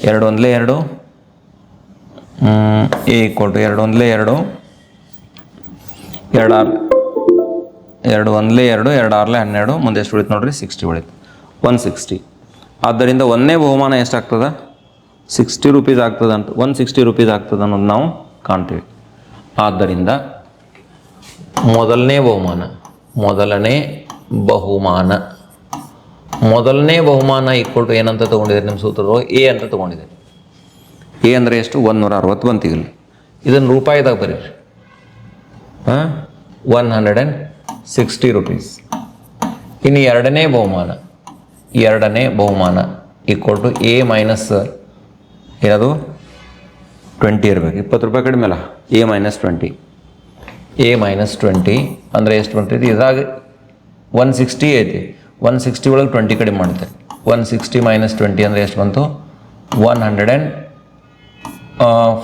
S1: ಎರಡು ಒಂದಲೇ ಎರಡು ಎ ಈಕ್ವಲ್ ಟು ಎರಡು ಒಂದಲೇ ಎರಡು ಎರಡು ಆರ್, ಎರಡು ಒಂದಲೇ ಎರಡು ಎರಡು ಆರ್ಲೆ ಹನ್ನೆರಡು, ಮುಂದೆ ಎಷ್ಟು ಉಳಿತು ನೋಡ್ರಿ? ಸಿಕ್ಸ್ಟಿ ಉಳಿತು. ಒನ್ ಸಿಕ್ಸ್ಟಿ ಆದ್ದರಿಂದ ಒಂದನೇ ಬಹುಮಾನ ಎಷ್ಟಾಗ್ತದ? ಸಿಕ್ಸ್ಟಿ ರುಪೀಸ್ ಆಗ್ತದೆ ಅಂತ ಒನ್ ಸಿಕ್ಸ್ಟಿ ರುಪೀಸ್ ಆಗ್ತದೆ ಅನ್ನೋದು ನಾವು ಕಾಣ್ತೀವಿ. ಆದ್ದರಿಂದ ಮೊದಲನೇ ಬಹುಮಾನ ಮೊದಲನೇ ಬಹುಮಾನ. ಮೊದಲನೇ ಬಹುಮಾನ ಈಕ್ವಲ್ ಟು ಏನಂತ ತೊಗೊಂಡಿದ್ದಾರೆ ನಿಮ್ಮ ಸೂತ್ರದೊಳಗೆ ಎ ಅಂತ ತೊಗೊಂಡಿದ್ದಾರೆ. ಎ ಅಂದರೆ ಎಷ್ಟು? ಒಂದೂರ ಅರವತ್ತು ಇಲ್ಲಿ. ಇದನ್ನು ರೂಪಾಯಿದಾಗ ಬರೀರಿ ಹಾಂ? One hundred and sixty rupees ಇನ್ನು ಎರಡನೇ ಬಹುಮಾನ. ಎರಡನೇ ಬಹುಮಾನ ಈಕ್ವಲ್ ಟು ಎ ಮೈನಸ್ ಏನದು? ಟ್ವೆಂಟಿ ಇರಬೇಕು. ಇಪ್ಪತ್ತು ರೂಪಾಯಿ ಕಡಿಮೆ ಅಲ್ಲ. A minus twenty A minus twenty ಅಂದರೆ ಎಷ್ಟು ಬರ್ತೈತಿ ಇದ್ರಾಗ ಒನ್ ಸಿಕ್ಸ್ಟಿ ಐತಿ. ಒನ್ ಸಿಕ್ಸ್ಟಿ ಒಳಗೆ ಟ್ವೆಂಟಿ ಕಡಿಮೆ ಮಾಡುತ್ತೆ ಒನ್ ಸಿಕ್ಸ್ಟಿ ಮೈನಸ್ ಟ್ವೆಂಟಿ ಅಂದರೆ ಎಷ್ಟು ಬಂತು? ಒನ್ ಹಂಡ್ರೆಡ್ ಆ್ಯಂಡ್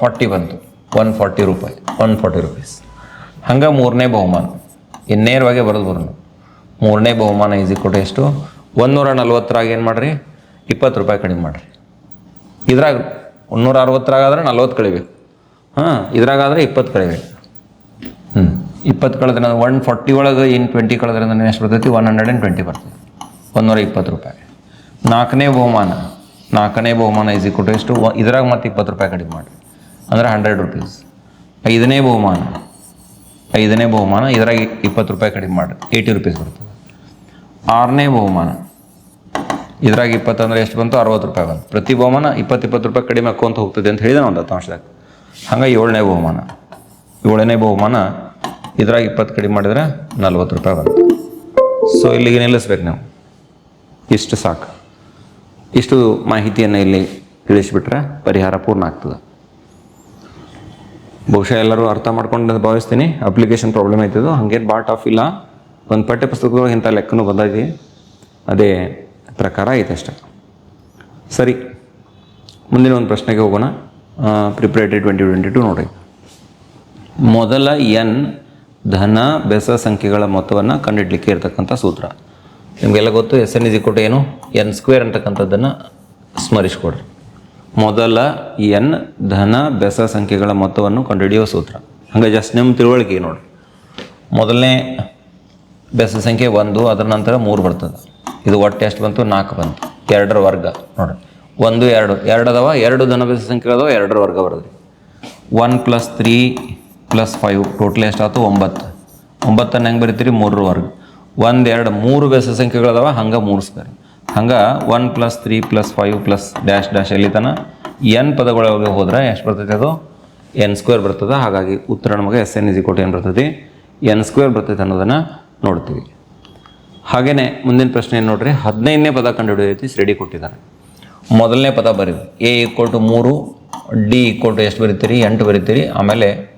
S1: ಫಾರ್ಟಿ ಬಂತು. ಒನ್ ಫಾರ್ಟಿ ರೂಪಾಯಿ. ಒನ್ ಫಾರ್ಟಿ ರುಪೀಸ್ ಹಂಗೆ ಮೂರನೇ ಬಹುಮಾನ. ಇನ್ನೇರವಾಗೆ ಬರೋದು ಬರೋಣ. ಮೂರನೇ ಬಹುಮಾನ ಈಸಿ ಕೊಟ್ಟು ಎಷ್ಟು ಒಂದೂರ ನಲ್ವತ್ತರಾಗ ಏನು ಮಾಡಿರಿ? ಇಪ್ಪತ್ತು ರೂಪಾಯಿ ಕಡಿಮೆ ಮಾಡಿರಿ. ಇದ್ರಾಗ ಮುನ್ನೂರ ಅರವತ್ತರಾಗಾದ್ರೆ ನಲ್ವತ್ತು ಕಳಿಬೇಕು. ಹಾಂ, ಇದ್ರಾಗಾದರೆ ಇಪ್ಪತ್ತು ಕಳಿಬೇಕು. ಹ್ಞೂ ಇಪ್ಪತ್ತು ಕಳೆದ್ರೆ ಒನ್ ಫಾರ್ಟಿ ಒಳಗೆ, ಇನ್ ಟ್ವೆಂಟಿ ಕಳೆದ್ರೆ ಎಷ್ಟು ಬರ್ತೈತಿ? ಒನ್ ಹಂಡ್ರೆಡ್ ಆ್ಯಂಡ್ ಟ್ವೆಂಟಿ ಬರ್ತೈತಿ. ಒಂದೂರ ಇಪ್ಪತ್ತು ರೂಪಾಯಿ. ನಾಲ್ಕನೇ ಬಹುಮಾನ. ನಾಲ್ಕನೇ ಬಹುಮಾನ ಈಸ್ ಟು ಎಷ್ಟು? ಇದ್ರಾಗ ಮತ್ತೆ ಇಪ್ಪತ್ತು ರೂಪಾಯಿ ಕಡಿಮೆ ಮಾಡಿ. ಅಂದರೆ ಹಂಡ್ರೆಡ್ ರುಪೀಸ್ ಐದನೇ ಬಹುಮಾನ. ಐದನೇ ಬಹುಮಾನ ಇದ್ರಾಗ ಇಪ್ಪತ್ತು ರೂಪಾಯಿ ಕಡಿಮೆ ಮಾಡಿ. ಏಯ್ಟಿ ರುಪೀಸ್ ಬರ್ತದೆ. ಆರನೇ ಬಹುಮಾನ. ಇದ್ರಾಗ ಇಪ್ಪತ್ತು ಅಂದರೆ ಎಷ್ಟು ಬಂತು? ಅರವತ್ತು ರೂಪಾಯಿ ಬಂತು. ಪ್ರತಿ ಬಹುಮಾನ ಇಪ್ಪತ್ತು ಇಪ್ಪತ್ತು ರೂಪಾಯಿ ಕಡಿಮೆ ಹಾಕೊಂತ ಹೋಗ್ತದೆ ಅಂತ ಹೇಳಿದೆ ಒಂದು ಹತ್ತಾಂಶದಾಗ ಹಂಗೆ ಏಳನೇ ಬಹುಮಾನ. ಏಳನೇ ಬಹುಮಾನ ಇದ್ರಾಗ ಇಪ್ಪತ್ತು ಕಡಿಮೆ ಮಾಡಿದ್ರೆ ನಲ್ವತ್ತು ರೂಪಾಯಿ ಬಂತು. ಸೊ ಇಲ್ಲಿಗೆ ನಿಲ್ಲಿಸ್ಬೇಕು ನಾವು. ಇಷ್ಟು ಸಾಕು. ಇಷ್ಟು ಮಾಹಿತಿಯನ್ನು ಇಲ್ಲಿ ತಿಳಿಸಿಬಿಟ್ರೆ ಪರಿಹಾರ ಪೂರ್ಣ ಆಗ್ತದೆ. ಬಹುಶಃ ಎಲ್ಲರೂ ಅರ್ಥ ಮಾಡ್ಕೊಂಡು ಭಾವಿಸ್ತೀನಿ. ಅಪ್ಲಿಕೇಶನ್ ಪ್ರಾಬ್ಲಮ್ ಆಯ್ತದು. ಹಾಗೇನು ಬಾಟ್ ಆಫ್ ಇಲ್ಲ. ಒಂದು ಪಠ್ಯ ಪುಸ್ತಕದೊಳಗೆ ಇಂಥ ಲೆಕ್ಕನೂ ಬಂದೈತಿ. ಅದೇ ಪ್ರಕಾರ ಐತೆ ಅಷ್ಟೆ. ಸರಿ. ಮುಂದಿನ ಒಂದು ಪ್ರಶ್ನೆಗೆ ಹೋಗೋಣ. ಪ್ರಿಪ್ರೇಟರಿ ಟ್ವೆಂಟಿ ಟ್ವೆಂಟಿ ಟು ನೋಡಿ. ಮೊದಲ ಎನ್ ಧನ, ಬೆಸ ಸಂಖ್ಯೆಗಳ ಮೊತ್ತವನ್ನು ಕಂಡಿಡ್ಲಿಕ್ಕೆ ಇರತಕ್ಕಂಥ ಸೂತ್ರ. ನಿಮಗೆಲ್ಲ ಗೊತ್ತು, ಎಸ್ ಎನ್ ಇಸ್ ಏನು? ಎನ್ ಸ್ಕ್ವೇರ್ ಅಂತಕ್ಕಂಥದ್ದನ್ನು ಸ್ಮರಿಸ್ಕೊಡ್ರಿ. ಮೊದಲ ಎನ್ ಧನ ಬೆಸ ಸಂಖ್ಯೆಗಳ ಮೊತ್ತವನ್ನು ಕಂಡುಹಿಡಿಯುವ ಸೂತ್ರ. ಹಂಗೆ ಜಸ್ಟ್ ನಿಮ್ಮ ತಿಳುವಳಿಕೆ ನೋಡಿರಿ. ಮೊದಲನೇ ಬೆಸ ಸಂಖ್ಯೆ ಒಂದು, ಅದರ ನಂತರ ಮೂರು ಬರ್ತದೆ. ಇದು ಒಟ್ಟು ಎಷ್ಟು ಬಂತು? ನಾಲ್ಕು ಬಂತು. ಎರಡರ ವರ್ಗ ನೋಡ್ರಿ. ಒಂದು, ಎರಡು. ಎರಡು ಅದಾವ? ಎರಡು ಧನ ಬೆಸ ಸಂಖ್ಯೆ ಅದಾವ? ಎರಡರ ವರ್ಗ ಬರೋದ್ರಿ one plus three plus five, total ಎಷ್ಟಾಯ್ತು ಒಂಬತ್ತು. ಒಂಬತ್ತನ್ನು ಹೆಂಗೆ ಬರಿತೀರಿ? ಮೂರರ ವರ್ಗ. ಒಂದು ಎರಡು ಮೂರು ಬೆಸ ಸಂಖ್ಯೆಗಳದಾವ, ಹಂಗೆ ಮೂಡಿಸ್ತಾರೆ ಹಂಗೆ one plus three plus five plus dash dash ಎಲ್ಲಿ ತನ, ಎನ್ ಪದಗಳೊಳಗೆ ಹೋದ್ರೆ ಎಷ್ಟು ಬರ್ತೈತೆ ಅದು? ಎನ್ ಸ್ಕ್ವೇರ್ ಬರ್ತದೆ, ಹಾಗಾಗಿ ಉತ್ತರ ನಮಗೆ ಎಸ್ ಎನ್ ಇಸಿ ಕೋಟಿ ಏನು ಬರ್ತೈತಿ? ಎನ್ ಸ್ಕ್ವೇರ್ ಬರ್ತೈತೆ ಅನ್ನೋದನ್ನು ನೋಡ್ತೀವಿ. ಹಾಗೆಯೇ ಮುಂದಿನ ಪ್ರಶ್ನೆ ಏನು ನೋಡ್ರಿ? ಹದಿನೈದನೇ ಪದ ಕಂಡುಹಿಡಿಯೈತಿ ಶ್ರೇಡಿ ಕೊಟ್ಟಿದ್ದಾರೆ. ಮೊದಲನೇ ಪದ ಬರೀರಿ ಎ ಈಕ್ವಲ್ ಟು ಮೂರು, ಡಿ ಈಕ್ವಲ್ ಟು ಎಷ್ಟು ಬರೀತೀರಿ? ಎಂಟು ಬರೀತೀರಿ? ಆಮೇಲೆ,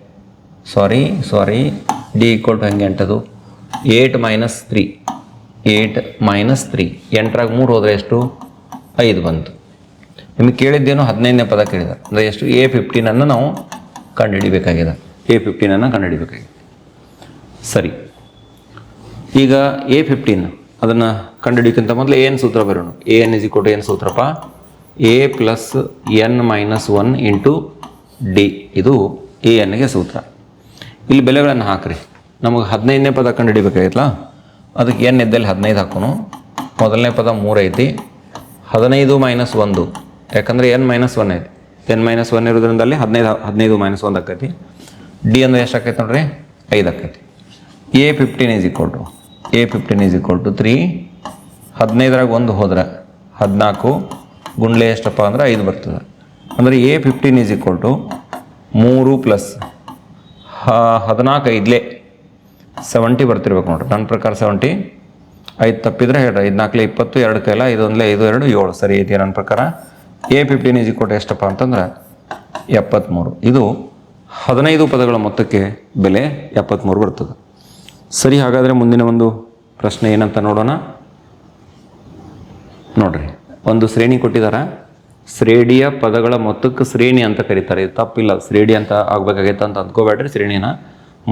S1: sorry sorry, D equal to ಹೆಂಗೆ ಎಂಟದು? Eight minus three eight minus three ಎಂಟರಾಗ ಮೂರು ಹೋದರೆ ಎಷ್ಟು? ಐದು ಬಂತು. ನಿಮಗೆ ಕೇಳಿದ್ದೇನು ಹದಿನೈದನೇ ಪದ ಕೇಳಿದ. ಅಂದರೆ ಎಷ್ಟು? ಎ ಫಿಫ್ಟೀನನ್ನು ನಾವು ಕಂಡುಹಿಡಿಬೇಕಾಗಿದೆ. ಎ ಫಿಫ್ಟೀನನ್ನು ಕಂಡುಹಿಡಿಬೇಕಾಗಿದೆ. ಸರಿ. ಈಗ ಎ ಫಿಫ್ಟೀನ್ ಅದನ್ನು ಕಂಡುಹಿಡಿಯೋಕ್ಕಿಂತ ಮೊದಲು ಏನು ಸೂತ್ರ ಬರೋಣ. ಎ ಎನ್ ಇಸ್ ಇಕ್ವಲ್ ಏನು ಸೂತ್ರಪ್ಪ. A plus N minus one into D ಇದು ಎ ಎನ್ಗೆ ಸೂತ್ರ. ಇಲ್ಲಿ ಬೆಲೆಗಳನ್ನು ಹಾಕ್ರಿ. ನಮಗೆ ಹದಿನೈದನೇ ಪದ ಕಂಡುಹಿಡಿಬೇಕಾಗಿತ್ತಲ್ಲ? ಅದಕ್ಕೆ ಎನ್ ಇದ್ದಲ್ಲಿ ಹದಿನೈದು ಹಾಕೋನು? ಮೊದಲನೇ ಪದ ಮೂರು ಐತಿ. ಹದಿನೈದು ಮೈನಸ್ ಒಂದು. ಯಾಕಂದರೆ ಎನ್ ಮೈನಸ್ ಒನ್ ಐತಿ. ಎನ್ ಮೈನಸ್ ಒನ್ ಇರೋದ್ರಿಂದ ಅಲ್ಲಿ ಹದಿನೈದು ಹದಿನೈದು ಮೈನಸ್ ಒಂದು ಆಕೈತಿ. ಡಿ ಅಂದರೆ ಎಷ್ಟು ಆಕೈತಿ ನೋಡ್ರಿ? ಐದು ಆಕೈತಿ. A fifteen is equal to A fifteen is equal to three ಹದಿನೈದರಾಗ ಒಂದು ಹೋದ್ರೆ ಹದಿನಾಲ್ಕು ಗುಂಡ್ಲೆ ಎಷ್ಟಪ್ಪ ಅಂದ್ರೆ ಐದು ಬರ್ತದೆ. ಅಂದರೆ A fifteen is equal to ಮೂರು ಪ್ಲಸ್ ಹದಿನಾಲ್ಕು ಐದಲೇ ಸೆವೆಂಟಿ ಬರ್ತಿರ್ಬೇಕು ನೋಡ್ರಿ. ನನ್ನ ಪ್ರಕಾರ ಸೆವೆಂಟಿ ಐದು ತಪ್ಪಿದ್ರೆ ಹೇಳ್ರಿ. ಐದು ನಾಲ್ಕಲೆ ಇಪ್ಪತ್ತು, ಎರಡು ಕೈಲ, ಐದು ಒಂದಲೇ ಐದು, ಎರಡು ಏಳು. ಸರಿ ಐತಿ ನನ್ನ ಪ್ರಕಾರ? A fifteen is equal to ಎಷ್ಟಪ್ಪ ಅಂತಂದ್ರೆ ಎಪ್ಪತ್ತ್ಮೂರು ಇದು ಹದಿನೈದು ಪದಗಳ ಮೊತ್ತಕ್ಕೆ ಬೆಲೆ ಎಪ್ಪತ್ತ್ಮೂರು ಬರ್ತದೆ. ಸರಿ, ಹಾಗಾದರೆ ಮುಂದಿನ ಒಂದು ಪ್ರಶ್ನೆ ಏನಂತ ನೋಡೋಣ. ನೋಡ್ರಿ. ಒಂದು ಶ್ರೇಣಿ ಕೊಟ್ಟಿದ್ದಾರೆ ಶ್ರೇಣಿಯ ಪದಗಳ ಮೊತ್ತಕ್ಕೆ ಶ್ರೇಣಿ ಅಂತ ಕರೀತಾರೆ. ತಪ್ಪಿಲ್ಲ. ಶ್ರೇಣಿ ಅಂತ ಆಗಬೇಕಾಗೈತೆ ಅಂತ ಅಂದ್ಕೋಬೇಡ್ರಿ ಶ್ರೇಣಿನ.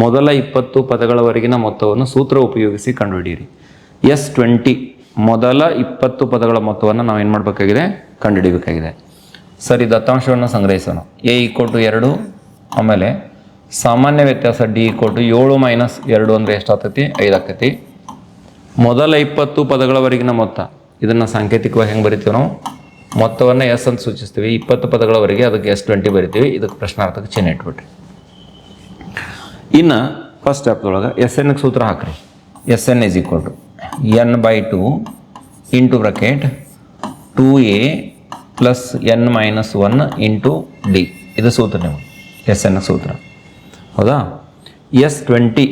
S1: ಮೊದಲ ಇಪ್ಪತ್ತು ಪದಗಳವರೆಗಿನ ಮೊತ್ತವನ್ನು ಸೂತ್ರ ಉಪಯೋಗಿಸಿ ಕಂಡುಹಿಡಿಯಿರಿ. ಎಸ್ ಟ್ವೆಂಟಿ ಮೊದಲ ಇಪ್ಪತ್ತು ಪದಗಳ ಮೊತ್ತವನ್ನು ನಾವು ಏನು ಮಾಡಬೇಕಾಗಿದೆ? ಕಂಡುಹಿಡಿಬೇಕಾಗಿದೆ. ಸರಿ, ದತ್ತಾಂಶವನ್ನು ಸಂಗ್ರಹಿಸೋಣ. ಎ ಈಕ್ವಲ್ ಟು ಎರಡು, ಆಮೇಲೆ ಸಾಮಾನ್ಯ ವ್ಯತ್ಯಾಸ ಡಿ ಈಕ್ವಲ್ ಟು ಏಳು ಮೈನಸ್ ಎರಡು ಅಂದರೆ ಎಷ್ಟಾಗ್ತೈತಿ? ಐದು ಆಗ್ತೈತಿ ಮೊದಲ ಇಪ್ಪತ್ತು ಪದಗಳವರೆಗಿನ ಮೊತ್ತ, ಇದನ್ನು ಸಾಂಕೇತಿಕವಾಗಿ ಹೆಂಗೆ ಬರಿತೀವಿ ನಾವು? ಮೊತ್ತವನ್ನು ಎಸ್ ಅಂತ ಸೂಚಿಸ್ತೀವಿ. ಇಪ್ಪತ್ತು ಪದಗಳವರೆಗೆ ಅದಕ್ಕೆ ಎಸ್ ಟ್ವೆಂಟಿ ಬರಿತೀವಿ. ಇದಕ್ಕೆ ಪ್ರಶ್ನಾರ್ಥಕ ಚಿಹ್ನೆ ಇಟ್ಬಿಟ್ರಿ. ಇನ್ನು ಫಸ್ಟ್ ಸ್ಟೆಪ್ದೊಳಗೆ ಎಸ್ ಎನ್ಗೆ ಸೂತ್ರ ಹಾಕ್ರಿ. S N is equal to N by two into bracket two A plus N minus one into D ಇದು ಸೂತ್ರ ನೀವು ಎಸ್ ಎನ್ ಸೂತ್ರ. ಹೌದಾ? ಎಸ್ ಟ್ವೆಂಟಿ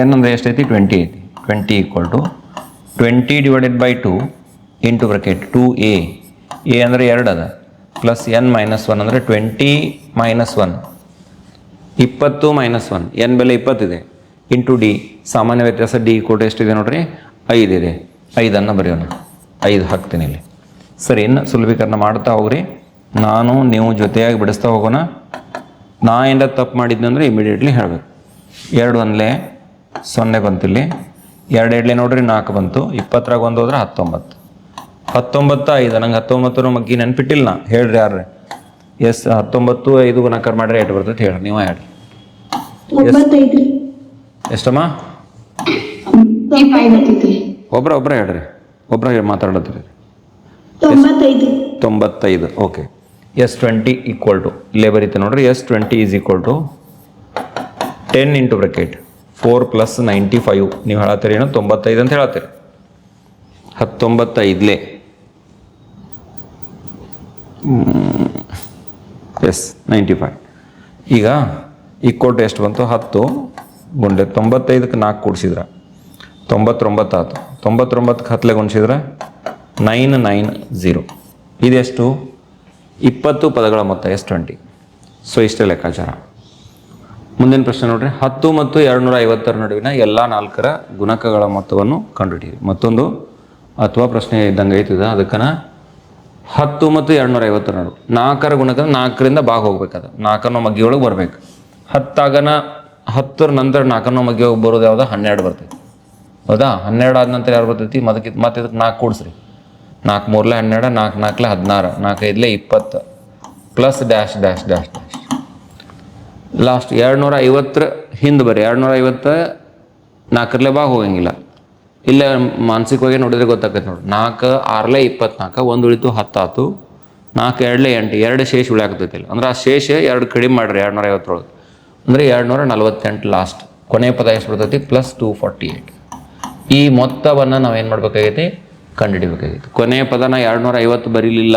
S1: ಎನ್ ಅಂದರೆ ಎಷ್ಟೈತಿ? ಟ್ವೆಂಟಿ ಐತಿ. Twenty equal to twenty divided by two into bracket two A A ಅಂದರೆ ಎರಡು ಅದ. ಪ್ಲಸ್ ಎನ್ ಮೈನಸ್ ಒನ್ ಅಂದರೆ ಟ್ವೆಂಟಿ ಮೈನಸ್ ಒನ್ ಇಪ್ಪತ್ತು ಮೈನಸ್ ಒನ್ ಎನ್ ಬೆಲೆ ಇಪ್ಪತ್ತಿದೆ. ಇಂಟು ಡಿ ಸಾಮಾನ್ಯ ವ್ಯತ್ಯಾಸ ಡಿ ಕೋಟ ಎಷ್ಟಿದೆ ನೋಡ್ರಿ? ಐದಿದೆ ಐದನ್ನು ಬರೆಯೋಣ. ಐದು ಹಾಕ್ತೀನಿ ಇಲ್ಲಿ. ಸರಿ, ಇನ್ನು ಸುಲಭೀಕರಣ ಮಾಡ್ತಾ ಹೋಗ್ರಿ. ನಾನು ನೀವು ಜೊತೆಯಾಗಿ ಬಿಡಿಸ್ತಾ ಹೋಗೋಣ. ನಾ ಏನಾರ ತಪ್ಪು ಮಾಡಿದ್ನಿ ಅಂದರೆ ಇಮಿಡಿಯೇಟ್ಲಿ ಹೇಳಬೇಕು. ಎರಡು ಒಂದಲೇ, ಸೊನ್ನೆ ಬಂತಿಲ್ಲಿ ಎರಡು ಎರಡಲೇ ನೋಡ್ರಿ, ನಾಲ್ಕು ಬಂತು. ಇಪ್ಪತ್ತರಾಗ ಒಂದು ಹೋದ್ರೆ ಹತ್ತೊಂಬತ್ತು. ಹತ್ತೊಂಬತ್ತು ಐದು. ನಂಗೆ ಹತ್ತೊಂಬತ್ತರ ಮಗ್ಗಿ ನೆನ್ಪಿಟ್ಟಿಲ್ಲ ನಾ. ಹೇಳ್ರಿ ಯಾರ್ರಿ? ಎಸ್ ಹತ್ತೊಂಬತ್ತು ಐದು ಗುಣಾಕಾರ ಮಾಡ್ರಿ ಎಷ್ಟು ಬರ್ತೈತೆ ಹೇಳಿ ನೀವು
S2: ಹೇಳಿ.
S1: ಎಷ್ಟಮ್ಮ? ಒಬ್ರ ಒಬ್ರ ಹೇಳ್ರಿ. ಒಬ್ರ ಹೇಳಿ
S2: ತೊಂಬತ್ತೈದು
S1: ತೊಂಬತ್ತೈದು okay. S twenty equal to ಇಲ್ಲೇ ಬರೀತೆ ನೋಡ್ರಿ S twenty is equal to ten into bracket four plus ninety five. ನೀವು ಹೇಳತ್ತೀರಿ ಏನೋ ತೊಂಬತ್ತೈದು ಅಂತ ಹೇಳತ್ತೀರಿ. ಹತ್ತೊಂಬತ್ತೈದಲೇ. ಎಸ್ ನೈಂಟಿ ಫೈವ್ ಈಗ ಈ ಕೋಟ್ ಎಷ್ಟು ಬಂತು? ಹತ್ತು. ಗುಂಡೆ ತೊಂಬತ್ತೈದಕ್ಕೆ ನಾಲ್ಕು ಕೂಡಿಸಿದ್ರೆ. ತೊಂಬತ್ತೊಂಬತ್ತು ಆಯ್ತು ತೊಂಬತ್ತೊಂಬತ್ತಕ್ಕೆ ಹತ್ತಲೆ ಗುಣಿಸಿದ್ರೆ? ನೈನ್ ನೈನ್ ಝೀರೋ ಇದೆಷ್ಟು? ಇಪ್ಪತ್ತು ಪದಗಳ ಮೊತ್ತ, ಎಸ್ ಟ್ವೆಂಟಿ. ಸೊ ಇಷ್ಟೇ ಲೆಕ್ಕಾಚಾರ. ಮುಂದಿನ ಪ್ರಶ್ನೆ ನೋಡ್ರಿ. ಹತ್ತು ಮತ್ತು ಎರಡುನೂರ ಐವತ್ತರ ನಡುವಿನ ಎಲ್ಲ ನಾಲ್ಕರ ಗುಣಕಗಳ ಮೊತ್ತವನ್ನು ಕಂಡುಹಿಡಿಯಿರಿ. ಮತ್ತೊಂದು ಅಥವಾ ಪ್ರಶ್ನೆ ಇದ್ದಂಗೆ ಐತಿದ? ಅದಕ್ಕನ ಹತ್ತು ಮತ್ತು ಎರಡುನೂರ ಐವತ್ತರ ನಡು. ನಾಲ್ಕರ ಗುಣಕ ನಾಲ್ಕರಿಂದ ಬಾಗ ಹೋಗ್ಬೇಕದು ನಾಲ್ಕನ್ನೋ ಮಗ್ಗಿ ಒಳಗೆ ಬರ್ಬೇಕು. ಹತ್ತಾಗನ ಹತ್ತರ ನಂತರ ನಾಲ್ಕನ್ನೋ ಮಗ್ಗಿ ಒಳಗೆ ಬರೋದು ಯಾವ್ದು? ಹನ್ನೆರಡು ಬರ್ತೈತಿ. ಹೌದಾ? ಹನ್ನೆರಡು ಆದ ನಂತರ ಯಾರು ಬರ್ತೈತಿ? ಮದಕ್ಕೆ ಮತ್ತೆ ಇದಕ್ಕೆ ನಾಲ್ಕು ಕೂಡಿಸ್ರಿ. ನಾಲ್ಕು ಮೂರಲೆ ಹನ್ನೆರಡು, ನಾಲ್ಕು ನಾಲ್ಕಲೆ ಹದಿನಾರು ನಾಲ್ಕೈದಲೇ ಇಪ್ಪತ್ತು. Plus dash dash dash dash last ಎರಡುನೂರ ಐವತ್ತರ ಹಿಂದೆ ಬರ್ರಿ. ಎರಡುನೂರ ಐವತ್ತು ನಾಲ್ಕರಲ್ಲೇ ಭಾಗ ಹೋಗಂಗಿಲ್ಲ. ಇಲ್ಲ, ಮಾನಸಿಕವಾಗಿ ನೋಡಿದ್ರೆ ಗೊತ್ತಾಗತ್ತೆ ನೋಡಿ. ನಾಲ್ಕು ಆರಲೆ ಇಪ್ಪತ್ನಾಲ್ಕು, ಒಂದು ಉಳಿತು ಹತ್ತಾತು. ನಾಲ್ಕು ಎರಡಲೆ ಎಂಟು, ಎರಡು ಶೇಷ ಉಳಿಯಾಕತ್ತೈತಿಲ್ಲ ಅಂದ್ರೆ ಆ ಶೇಷ ಎರಡು ಕಡಿಮೆ ಮಾಡಿರಿ ಎರಡುನೂರ ಐವತ್ತೊಳಗೆ ಅಂದರೆ ಎರಡು ನೂರ ನಲ್ವತ್ತೆಂಟು ಲಾಸ್ಟ್ ಕೊನೆಯ ಪದ ಎಷ್ಟು ಬರ್ತೈತಿ? ಪ್ಲಸ್ ಟೂ ಫಾರ್ಟಿ ಏಯ್ಟ್ ಈ ಮೊತ್ತವನ್ನು ನಾವೇನು ಮಾಡಬೇಕಾಗೈತಿ? ಕಂಡುಹಿಡಿಬೇಕಾಗಿತ್ತು ಕೊನೆಯ ಪದನ ಎರಡು ನೂರ ಐವತ್ತು ಬರೀಲಿಲ್ಲ.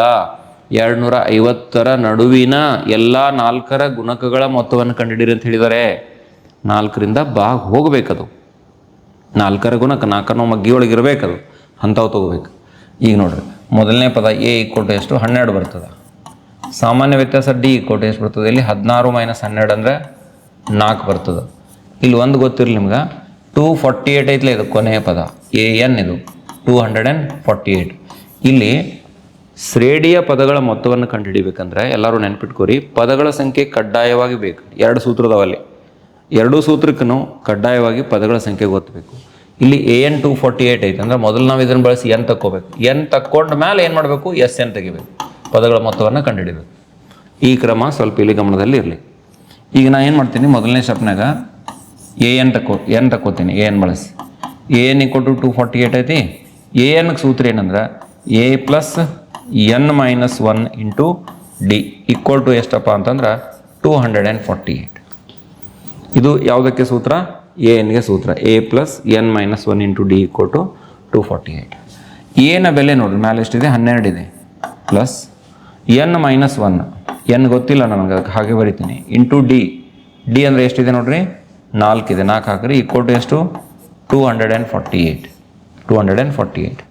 S1: ಎರಡು ನೂರ ಐವತ್ತರ ನಡುವಿನ ಎಲ್ಲ ನಾಲ್ಕರ ಗುಣಕಗಳ ಮೊತ್ತವನ್ನು ಕಂಡುಹಿಡಿರಿ ಅಂತ ಹೇಳಿದರೆ. ನಾಲ್ಕರಿಂದ ಬಾಗ್ ಹೋಗಬೇಕದು. ನಾಲ್ಕರ ಗುಣಕ ನಾಲ್ಕನೋ ಮಗ್ಗಿ ಒಳಗೆ ಇರಬೇಕದು, ಅಂಥವು ತಗೋಬೇಕು. ಈಗ ನೋಡ್ರಿ, ಮೊದಲನೇ ಪದ ಎ ಕೋಟೆ ಎಷ್ಟು? ಹನ್ನೆರಡು ಬರ್ತದೆ. ಸಾಮಾನ್ಯ ವ್ಯತ್ಯಾಸ ಡಿ ಕೋಟೆ ಎಷ್ಟು ಬರ್ತದೆ? ಇಲ್ಲಿ ಹದಿನಾರು ಮೈನಸ್ ಹನ್ನೆರಡು ಅಂದರೆ ನಾಲ್ಕು ಬರ್ತದೆ. ಇಲ್ಲಿ ಒಂದು ಗೊತ್ತಿರಲಿ ನಿಮ್ಗೆ ಟೂ ಫಾರ್ಟಿ ಏಯ್ಟ್ ಐತ್ಲೆ ಇದು ಕೊನೆಯ ಪದ. ಎ ಎನ್ ಇದು two hundred and forty eight ಇಲ್ಲಿ ಶ್ರೇಣಿಯ ಪದಗಳ ಮೊತ್ತವನ್ನು ಕಂಡುಹಿಡಿಬೇಕಂದ್ರೆ ಎಲ್ಲರೂ ನೆನ್ಪಿಟ್ಕೋರಿ, ಪದಗಳ ಸಂಖ್ಯೆ ಕಡ್ಡಾಯವಾಗಿ ಬೇಕು. ಎರಡು ಸೂತ್ರದವಲ್ಲಿ. ಎರಡೂ ಸೂತ್ರಕ್ಕೂ ಕಡ್ಡಾಯವಾಗಿ ಪದಗಳ ಸಂಖ್ಯೆ ಗೊತ್ತಬೇಕು. ಇಲ್ಲಿ A N two forty eight ಐತೆ. ಅಂದ್ರೆ ಮೊದಲು ನಾವು ಇದನ್ನು ಬಳಸಿ ಎನ್ ತಕ್ಕೋಬೇಕು. ಎನ್ ತಕ್ಕೊಂಡ ಮೇಲೆ ಏನು ಮಾಡಬೇಕು? ಎಸ್ ಎನ್ ತೆಗಿಬೇಕು. ಪದಗಳ ಮೊತ್ತವನ್ನು ಕಂಡುಹಿಡಿಬೇಕು. ಈ ಕ್ರಮ ಸ್ವಲ್ಪ ಇಲ್ಲಿ ಗಮನದಲ್ಲಿ ಇರಲಿ. ಈಗ ನಾನು ಏನು ಮಾಡ್ತೀನಿ? ಮೊದಲನೇ ಸ್ಟೆಪ್ನಾಗ ಎ ಎನ್ ತಕ್ಕೋ ಎನ್ ತಕ್ಕೋತೀನಿ. ಎ ಎನ್ ಬಳಸಿ. A N two two forty eight ಐತಿ. ಎ ಎನ್ಗೆ ಸೂತ್ರ ಏನಂದ್ರೆ A plus N minus one into D equal to ಎಷ್ಟಪ್ಪ ಅಂತಂದ್ರೆ two hundred and forty eight ಇದು ಯಾವುದಕ್ಕೆ ಸೂತ್ರ? ಎ ಎನ್ಗೆ ಸೂತ್ರ. A plus N minus one into D equal to two forty eight ಎನ ಬೆಲೆ ನೋಡಿ, ಮ್ಯಾಲೆ ಎಷ್ಟಿದೆ? ಹನ್ನೆರಡು ಇದೆ. Plus N minus one N ಗೊತ್ತಿಲ್ಲ ನನಗೆ ಹಾಗೆ ಬರಿತೀನಿ. ಇಂಟು ಡಿ ಡಿ ಅಂದರೆ ಎಷ್ಟಿದೆ ನೋಡ್ರಿ? ಇದೆ. ನಾಲ್ಕು ಹಾಕ್ರಿ. ಈಕ್ವಲ್ ಟು ಎಷ್ಟು? Two hundred and forty eight two hundred and forty eight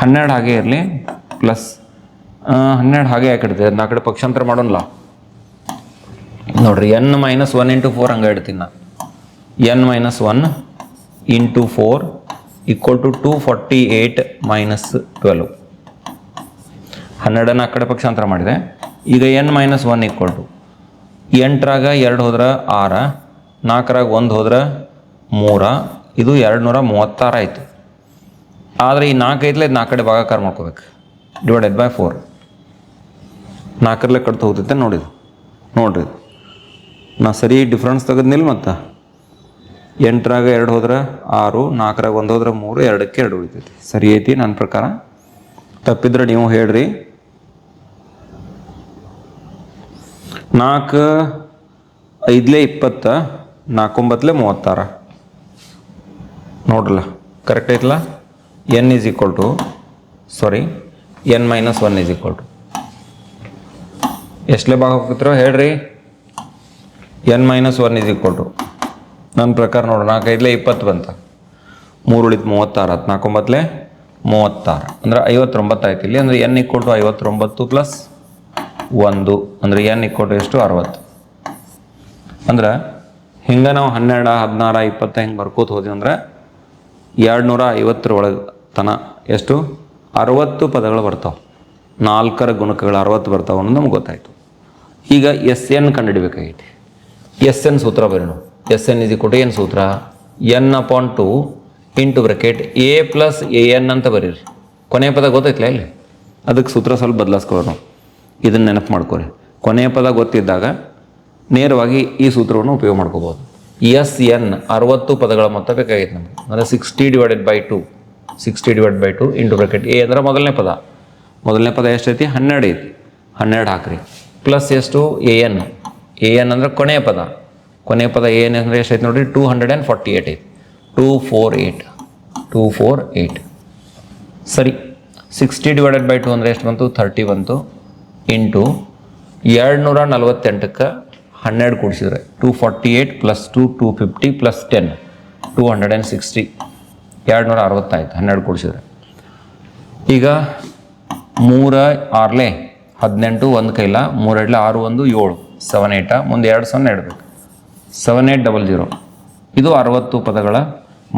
S1: ಹನ್ನೆರಡು ಹಾಗೆ ಇರಲಿ. ಪ್ಲಸ್ ಹನ್ನೆರಡು ಹಾಗೆ ಯಾಕೆ ಇಡ್ತೀವಿ ಆ ಕಡೆ ಪಕ್ಷಾಂತರ ಮಾಡೋಣಲ್ಲ. ನೋಡ್ರಿ N minus one into four ಹಂಗೆ ಇಡ್ತೀನಿ ನಾನು N minus one into four equal to two forty eight minus twelve ಹನ್ನೆರಡನ್ನು ಆ ಕಡೆ ಪಕ್ಷಾಂತರ ಮಾಡಿದೆ. ಈಗ N minus one equal to ಎಂಟರಾಗ ಎರಡು ಹೋದ್ರೆ ಆರ ನಾಲ್ಕರಾಗ ಒಂದು ಹೋದ್ರೆ ಮೂರ, ಇದು ಎರಡು ನೂರ ಮೂವತ್ತಾರು ಆಯಿತು. ಆದರೆ ಈ ನಾಲ್ಕು ಇದು ನಾಲ್ಕು ಕಡೆ ಭಾಗಾಕಾರ ಮಾಡ್ಕೋಬೇಕು. ಡಿವೈಡೆಡ್ ಬೈ ಫೋರ್ ನಾಲ್ಕರಲ್ಲೇ ಕಟ್ತು ಹೋಗ್ತೈತೆ ನೋಡಿದ್ದು ನೋಡ್ರಿ. ನಾ ಸರಿ ಡಿಫ್ರೆನ್ಸ್ ತೆಗೆದ್ನಿಲ್ಲ ಮತ್ತು. ಎಂಟರಾಗ ಎರಡು ಹೋದ್ರೆ ಆರು ನಾಲ್ಕರಾಗ ಒಂದು ಹೋದ್ರೆ ಮೂರು, ಎರಡಕ್ಕೆ ಎರಡು ಉಳಿತೈತಿ. ಸರಿ ಐತಿ ನನ್ನ ಪ್ರಕಾರ. ತಪ್ಪಿದ್ರೆ ನೀವು ಹೇಳ್ರಿ. ನಾಲ್ಕು ಐದಲೇ ಇಪ್ಪತ್ತ ನಾಲ್ಕೊಂಬತ್ತಲೇ ಮೂವತ್ತಾರ. ನೋಡ್ರಲ್ಲ ಕರೆಕ್ಟ್ ಐತಲ್ಲ N is equal to sorry N minus one is equal to ಎಷ್ಟಲೇ ಭಾಗ ಹೋಗ್ತಿರೋ ಹೇಳ್ರಿ. N minus one is equal to ನನ್ನ ಪ್ರಕಾರ ನೋಡು, ನಾಲ್ಕೈದಲೇ ಇಪ್ಪತ್ತು ಬಂತ. ಮೂರು ಉಳಿತು ಮೂವತ್ತಾರು ಹತ್ತು ನಾಲ್ಕೊಂಬತ್ತಲೇ ಮೂವತ್ತಾರು. ಅಂದ್ರೆ ಐವತ್ತೊಂಬತ್ತು ಆಯ್ತು ಇಲ್ಲಿ. ಅಂದರೆ ಎನ್ ಇಕ್ವಲ್ ಟು ಐವತ್ತೊಂಬತ್ತು ಪ್ಲಸ್ ಒಂದು. ಅಂದರೆ ಎನ್ ಇಕ್ವಲ್ ಟು ಎಷ್ಟು? ಅರವತ್ತು. ಅಂದ್ರೆ ಹಿಂಗೆ ನಾವು ಹನ್ನೆರಡು, ಹದಿನಾರು, ಇಪ್ಪತ್ತು ಹಿಂಗೆ ಬರ್ಕೋತ ಹೋದ್ವಿ ಅಂದ್ರೆ ಎರಡು ನೂರ ಐವತ್ತರ ಒಳಗೆ ತನ ಎಷ್ಟು? ಅರವತ್ತು ಪದಗಳು ಬರ್ತಾವೆ. ನಾಲ್ಕರ ಗುಣಕಗಳು ಅರವತ್ತು ಬರ್ತಾವೆ ಅನ್ನೋದು ನಮ್ಗೆ ಗೊತ್ತಾಯಿತು. ಈಗ ಎಸ್ ಎನ್ ಕಂಡುಹಿಡಿಬೇಕಾಗೈತಿ. ಎಸ್ ಎನ್ ಸೂತ್ರ ಬರೋಣ. ಎಸ್ ಎನ್ ಇಸ್ ಕೊಟ್ಟು ಏನು ಸೂತ್ರ. N upon two into bracket A plus A N ಅಂತ ಬರೀರಿ. ಕೊನೆಯ ಪದ ಗೊತ್ತೈತ್ಲ ಇಲ್ಲಿ? ಅದಕ್ಕೆ ಸೂತ್ರ ಸ್ವಲ್ಪ ಬದಲಾಯಿಸ್ಕೊಳ್ಳೋಣ ಇದನ್ನು ನೆನಪು ಮಾಡ್ಕೊರಿ. ಕೊನೆಯ ಪದ ಗೊತ್ತಿದ್ದಾಗ ನೇರವಾಗಿ ಈ ಸೂತ್ರವನ್ನು ಉಪಯೋಗ ಮಾಡ್ಕೋಬೋದು. ಎಸ್ ಎನ್ ಅರವತ್ತು ಪದಗಳ ಮೊತ್ತ ಬೇಕಾಗಿತ್ತು ನಮಗೆ. ಅಂದರೆ sixty divided by two sixty divide by two into bracket A ಅಂದರೆ ಮೊದಲನೇ ಪದ. ಮೊದಲನೇ ಪದ ಎಷ್ಟೈತಿ? ಹನ್ನೆರಡು ಐತಿ ಹನ್ನೆರಡು ಹಾಕ್ರಿ. ಪ್ಲಸ್ ಎಷ್ಟು ಎ ಎನ್ ಎ ಎನ್ ಅಂದರೆ ಕೊನೆಯ ಪದ. ಕೊನೆಯ ಪದ ಎ ಎನ್ ಅಂದರೆ ಎಷ್ಟೈತೆ ನೋಡಿರಿ? Two hundred and forty eight ಐತೆ. Two four eight two four eight ಸರಿ. ಸಿಕ್ಸ್ಟಿ ಡಿವೈಡೆಡ್ ಬೈ ಟೂ ಅಂದರೆ ಎಷ್ಟು ಬಂತು? ಥರ್ಟಿ ಬಂತು. ಇಂಟು ಎರಡು ನೂರ ನಲ್ವತ್ತೆಂಟಕ್ಕೆ ಹನ್ನೆರಡು ಕೂಡಿಸಿದ್ರೆ. Two forty eight plus two two fifty plus ten two hundred and sixty ಎರಡು ನೂರ ಅರವತ್ತಾಯ್ತು ಹನ್ನೆರಡು ಕೂಡಿಸಿದ್ರೆ. ಈಗ ಮೂರ ಆರಲೆ ಹದಿನೆಂಟು ಒಂದು ಕೈಲ ಮೂರೆಡ್ಲೆ ಆರು ಒಂದು ಏಳು. ಸೆವೆನ್ ಏಟ ಮುಂದೆ ಎರಡು ಸೊನ್ನೆ ಇಡಬೇಕು. ಸೆವೆನ್ ಏಟ್ ಡಬಲ್ ಜೀರೋ ಇದು ಅರವತ್ತು ಪದಗಳ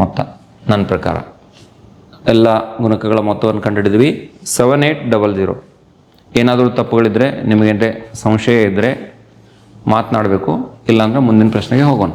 S1: ಮೊತ್ತ, ನನ್ನ ಪ್ರಕಾರ. ಎಲ್ಲ ಗುಣಕಗಳ ಮೊತ್ತವನ್ನು ಕಂಡುಹಿಡಿದ್ವಿ. ಸೆವೆನ್ ಏಟ್ ಡಬಲ್ ಜೀರೋ ಏನಾದರೂ ತಪ್ಪುಗಳಿದ್ದರೆ ನಿಮಗೆ ಸಂಶಯ ಇದ್ದರೆ ಮಾತನಾಡಬೇಕು. ಇಲ್ಲಾಂದ್ರೆ ಮುಂದಿನ ಪ್ರಶ್ನೆಗೆ ಹೋಗೋಣ.